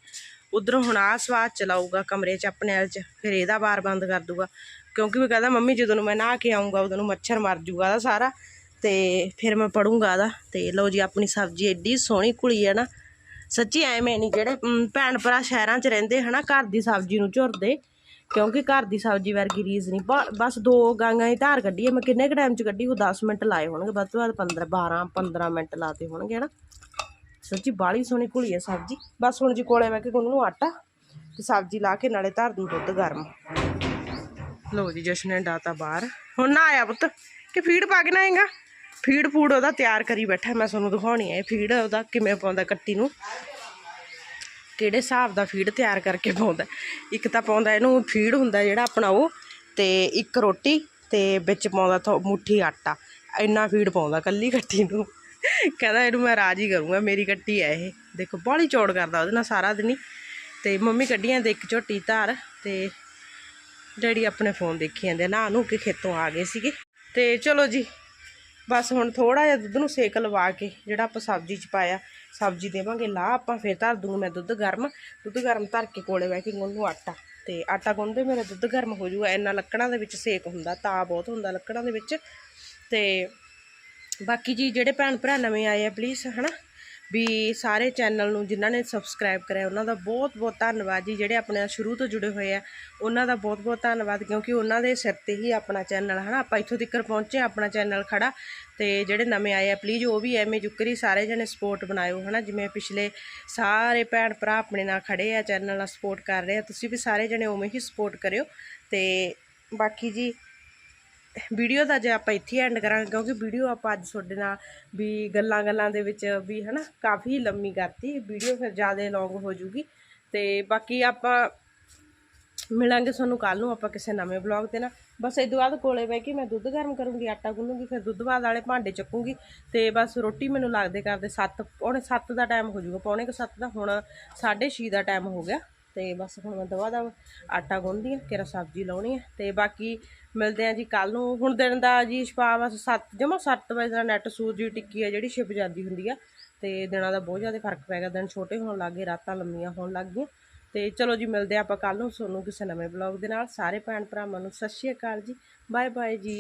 ਉਧਰ ਹੁਣ ਆ ਸਵਾਦ ਚਲਾਊਗਾ ਕਮਰੇ 'ਚ, ਆਪਣੇ ਵਾਲ 'ਚ, ਫਿਰ ਇਹਦਾ ਬਾਰ ਬੰਦ ਕਰ ਦੂਗਾ ਕਿਉਂਕਿ ਮੈਂ ਕਹਿੰਦਾ, ਮੰਮੀ ਜਦੋਂ ਨੂੰ ਮੈਂ ਨਹਾ ਕੇ ਆਉਂਗਾ ਉਦੋਂ ਨੂੰ ਮੱਛਰ ਮਰ ਜੂਗਾ ਦਾ ਸਾਰਾ। ਤੇ ਫਿਰ ਮੈਂ ਪੜੂੰਗਾ ਇਹਦਾ ਤੇ ਲਓ ਜੀ, ਆਪਣੀ ਸਬਜ਼ੀ ਐਡੀ ਸੋਹਣੀ ਕੁੜੀ ਹੈ ਨਾ। ਸੱਚੀ ਐਵੇਂ ਨਹੀਂ ਜਿਹੜੇ ਭੈਣ ਭਰਾ ਸ਼ਹਿਰਾਂ 'ਚ ਰਹਿੰਦੇ ਹਨਾ, ਘਰ ਦੀ ਸਬਜ਼ੀ ਨੂੰ ਝੁਰਦੇ। ਕਿਉਂਕਿ ਘਰ ਦੀ ਸਬਜ਼ੀ ਵਰਗੀ ਰੀਜ਼ ਨਹੀਂ। ਬਸ ਦੋ ਗਾਂਗਾਂ ਦੀ ਧਾਰ ਕੱਢੀ ਮੈਂ ਕਿੰਨੇ ਕੁ ਟਾਈਮ 'ਚ ਕੱਢੀ, ਉਹ 10 ਮਿੰਟ ਲਾਏ ਹੋਣਗੇ। ਵੱਧ ਤੋਂ ਵੱਧ 15 12 15 ਮਿੰਟ ਲਾਤੇ ਹੋਣਗੇ, ਹਨਾ। ਸੱਚੀ ਬਾਲੀ ਸੋਹਣੀ ਘੁਲੀ ਹੈ ਸਬਜ਼ੀ। ਬਸ ਹੁਣ ਜੀ ਕੋਲੇ ਮੈਂ ਕਿ ਉਹਨੂੰ ਆਟਾ ਤੇ ਸਬਜ਼ੀ ਲਾ ਕੇ ਨਾਲੇ ਧਰ ਦੂੰ ਦੁੱਧ ਗਰਮ। ਲੋ ਜੀ, ਜਸ਼ਨ ਨੇ ਡਾਤਾ ਬਾਹਰ। ਹੁਣ ਨਾ ਆਇਆ ਪੁੱਤ, ਕਿ ਫੀਡ ਪਾ ਕੇ ਨਾ ਆਏਗਾ? ਫੀਡ ਫੂਡ ਉਹਦਾ ਤਿਆਰ ਕਰੀ ਬੈਠਾ। ਮੈਂ ਤੁਹਾਨੂੰ ਦਿਖਾਉਣੀ ਹੈ ਇਹ ਫੀਡ, ਉਹਦਾ ਕਿਵੇਂ ਪਾਉਂਦਾ ਕੱਟੀ ਨੂੰ। ਕਿਹੜੇ ਹਿਸਾਬ ਦਾ ਫੀਡ ਤਿਆਰ ਕਰਕੇ ਪਾਉਂਦਾ। ਇੱਕ ਤਾਂ ਪਾਉਂਦਾ ਇਹਨੂੰ ਫੀਡ ਹੁੰਦਾ ਜਿਹੜਾ ਆਪਣਾ ਉਹ ਅਤੇ ਇੱਕ ਰੋਟੀ ਅਤੇ ਵਿੱਚ ਪਾਉਂਦਾ ਥੋ ਮੁੱਠੀ ਆਟਾ। ਇੰਨਾ ਫੀਡ ਪਾਉਂਦਾ ਕੱਲੀ ਕੱਟੀ ਨੂੰ। ਕਹਿੰਦਾ ਇਹਨੂੰ ਮੈਂ ਰਾਜ ਹੀ ਕਰੂੰਗਾ, ਮੇਰੀ ਕੱਟੀ ਹੈ ਇਹ। ਦੇਖੋ, ਬਾਹਲੀ ਚੌੜ ਕਰਦਾ ਉਹਦੇ ਨਾਲ ਸਾਰਾ ਦਿਨ ਹੀ। ਤੇ ਮੰਮੀ ਕੱਢੀਆਂ ਦੇ ਇੱਕ ਝੋਟੀ ਧਾਰ ਅਤੇ ਡੈਡੀ ਆਪਣੇ ਫੋਨ ਦੇਖੀ ਜਾਂਦੇ ਨਾ ਨੂੰ ਕਿ ਖੇਤੋਂ ਆ ਗਏ ਸੀਗੇ। ਤੇ ਚਲੋ ਜੀ, ਬਸ ਹੁਣ ਥੋੜਾ ਜਿਹਾ ਦੁੱਧ ਨੂੰ ਸੇਕ ਲਵਾ ਕੇ ਜਿਹੜਾ ਆਪਾਂ ਸਬਜ਼ੀ ਚ ਪਾਇਆ ਸਬਜ਼ੀ ਦੇਵਾਂਗੇ, ਲਾ ਆਪਾਂ ਫਿਰ ਧਰ ਦੂੰਗੀ ਮੈਂ ਦੁੱਧ ਗਰਮ। ਦੁੱਧ ਗਰਮ ਧਰ ਕੇ ਕੋਲੇ ਬਹਿ ਕੇ ਉਹਨੂੰ ਆਟਾ। ਤੇ ਆਟਾ ਗੁੰਨਦੇ ਮੇਰਾ ਦੁੱਧ ਗਰਮ ਹੋ ਜਾਊਗਾ, ਇੰਨਾ ਲੱਕੜਾਂ ਦੇ ਵਿੱਚ ਸੇਕ ਹੁੰਦਾ, ਤਾਂ ਬਹੁਤ ਹੁੰਦਾ ਲੱਕੜਾਂ ਦੇ ਵਿੱਚ। ਤੇ ਬਾਕੀ ਜੀ ਜਿਹੜੇ ਭੈਣ ਭਰਾ ਨਵੇਂ ਆਏ ਆ ਪਲੀਜ਼ ਹਨਾ? ਵੀ ਸਾਰੇ ਚੈਨਲ ਨੂੰ ਜਿਨ੍ਹਾਂ ਨੇ ਸਬਸਕ੍ਰਾਈਬ ਕਰਿਆ ਉਹਨਾਂ ਦਾ ਬਹੁਤ ਬਹੁਤ ਧੰਨਵਾਦ ਜੀ ਜਿਹੜੇ ਆਪਣੇ ਨਾਲ ਸ਼ੁਰੂ ਤੋਂ ਜੁੜੇ ਹੋਏ ਆ। ਉਹਨਾਂ ਦਾ ਬਹੁਤ ਬਹੁਤ ਧੰਨਵਾਦ ਕਿਉਂਕਿ ਉਹਨਾਂ ਦੇ ਸਿਰ ਤੇ ਹੀ ਆਪਣਾ ਚੈਨਲ ਹਨਾ? ਆਪਾਂ ਇੱਥੋਂ ਤੱਕ ਪਹੁੰਚੇ ਹਾਂ, ਆਪਣਾ ਚੈਨਲ ਖੜਾ ਤੇ ਜਿਹੜੇ ਨਵੇਂ ਆਏ ਆ ਪਲੀਜ਼ ਉਹ ਵੀ ਐਵੇਂ ਜੁਕਰੀ ਸਾਰੇ ਜਣੇ ਸਪੋਰਟ ਬਣਾਇਓ ਹਨਾ? ਜਿਵੇਂ ਪਿਛਲੇ ਸਾਰੇ ਭੈਣ ਭਰਾ ਆਪਣੇ ਨਾਲ ਖੜੇ ਆ ਚੈਨਲ ਨਾਲ ਸਪੋਰਟ ਕਰ ਰਹੇ ਆ ਤੁਸੀਂ ਵੀ ਸਾਰੇ ਜਣੇ ਉਵੇਂ ਹੀ ਸਪੋਰਟ ਕਰਿਓ। ਤੇ ਬਾਕੀ ਜੀ ਵੀਡੀਓ ਦਾ ਜੇ ਆਪਾਂ ਇੱਥੇ ਐਂਡ ਕਰਾਂਗੇ, ਕਿਉਂਕਿ ਵੀਡੀਓ ਆਪਾਂ ਅੱਜ ਤੁਹਾਡੇ ਨਾਲ ਵੀ ਗੱਲਾਂ ਗੱਲਾਂ ਦੇ ਵਿੱਚ ਵੀ ਹਨਾ, ਕਾਫੀ ਲੰਮੀ ਕਰਤੀ। ਵੀਡੀਓ ਫਿਰ ਜ਼ਿਆਦਾ ਲੌਂਗ ਹੋ ਜੂਗੀ। ਤੇ ਬਾਕੀ ਆਪਾਂ ਮਿਲਾਂਗੇ ਤੁਹਾਨੂੰ ਕੱਲ ਨੂੰ ਆਪਾਂ ਕਿਸੇ ਨਵੇਂ ਬਲੌਗ ਤੇ ਨਾ। ਬਸ ਇਹ ਤੋਂ ਬਾਅਦ ਕੋਲੇ ਬਹਿ ਕੇ ਮੈਂ ਦੁੱਧ ਗਰਮ ਕਰੂੰਗੀ, ਆਟਾ ਗੁੰਨੂੰਗੀ ਫਿਰ ਦੁੱਧ ਬਾਅਦ ਵਾਲੇ ਭਾਂਡੇ ਚੱਕੂੰਗੀ। ਤੇ ਬਸ ਰੋਟੀ ਮੈਨੂੰ ਲੱਗਦੇ ਕਰਦੇ 7 ਪੌਣੇ 7 ਦਾ ਟਾਈਮ ਹੋ ਜਾਊਗਾ ਪੌਣੇ ਕੁ 7 ਦਾ ਹੁਣ 6:30 ਦਾ ਟਾਈਮ ਹੋ ਗਿਆ। ਤੇ ਬਸ ਹੁਣ ਮੈਂ ਦਵਾ ਦਾ ਆਟਾ ਗੁੰਨਦੀ ਆ ਕਿਰਾ ਸਬਜ਼ੀ ਲਾਉਣੀ ਆ ਤੇ ਬਾਕੀ ਮਿਲਦੇ ਆ ਜੀ ਕੱਲ ਨੂੰ। ਹੁਣ ਦਿਨ ਦਾ ਜੀ ਛਪਾ ਬਸ 7 ਜਮਾ 7 ਵਜੇ ਦਾ ਨੈਟ ਦੀ ਟਿੱਕੀ ਆ ਜਿਹੜੀ ਛਿਪ ਜਾਂਦੀ ਹੁੰਦੀ ਆ ਤੇ ਦਿਨਾਂ ਦਾ ਬਹੁਤ ਜ਼ਿਆਦਾ ਫ਼ਰਕ ਪੈ ਗਿਆ, ਦਿਨ ਛੋਟੇ ਹੋਣ ਲੱਗ ਗਏ, ਰਾਤਾਂ ਲੰਮੀਆਂ ਹੋਣ ਲੱਗ ਗਈਆਂ। ਤੇ ਚਲੋ ਜੀ ਮਿਲਦੇ ਆ ਆਪਾਂ ਕੱਲ ਨੂੰ, ਤੁਹਾਨੂੰ ਕਿਸੇ ਨਵੇਂ ਬਲੌਗ ਦੇ ਨਾਲ। ਸਾਰੇ ਭੈਣ ਭਰਾਵਾਂ ਨੂੰ ਸਤਿ ਸ਼੍ਰੀ ਅਕਾਲ ਜੀ, ਬਾਏ ਬਾਏ ਜੀ।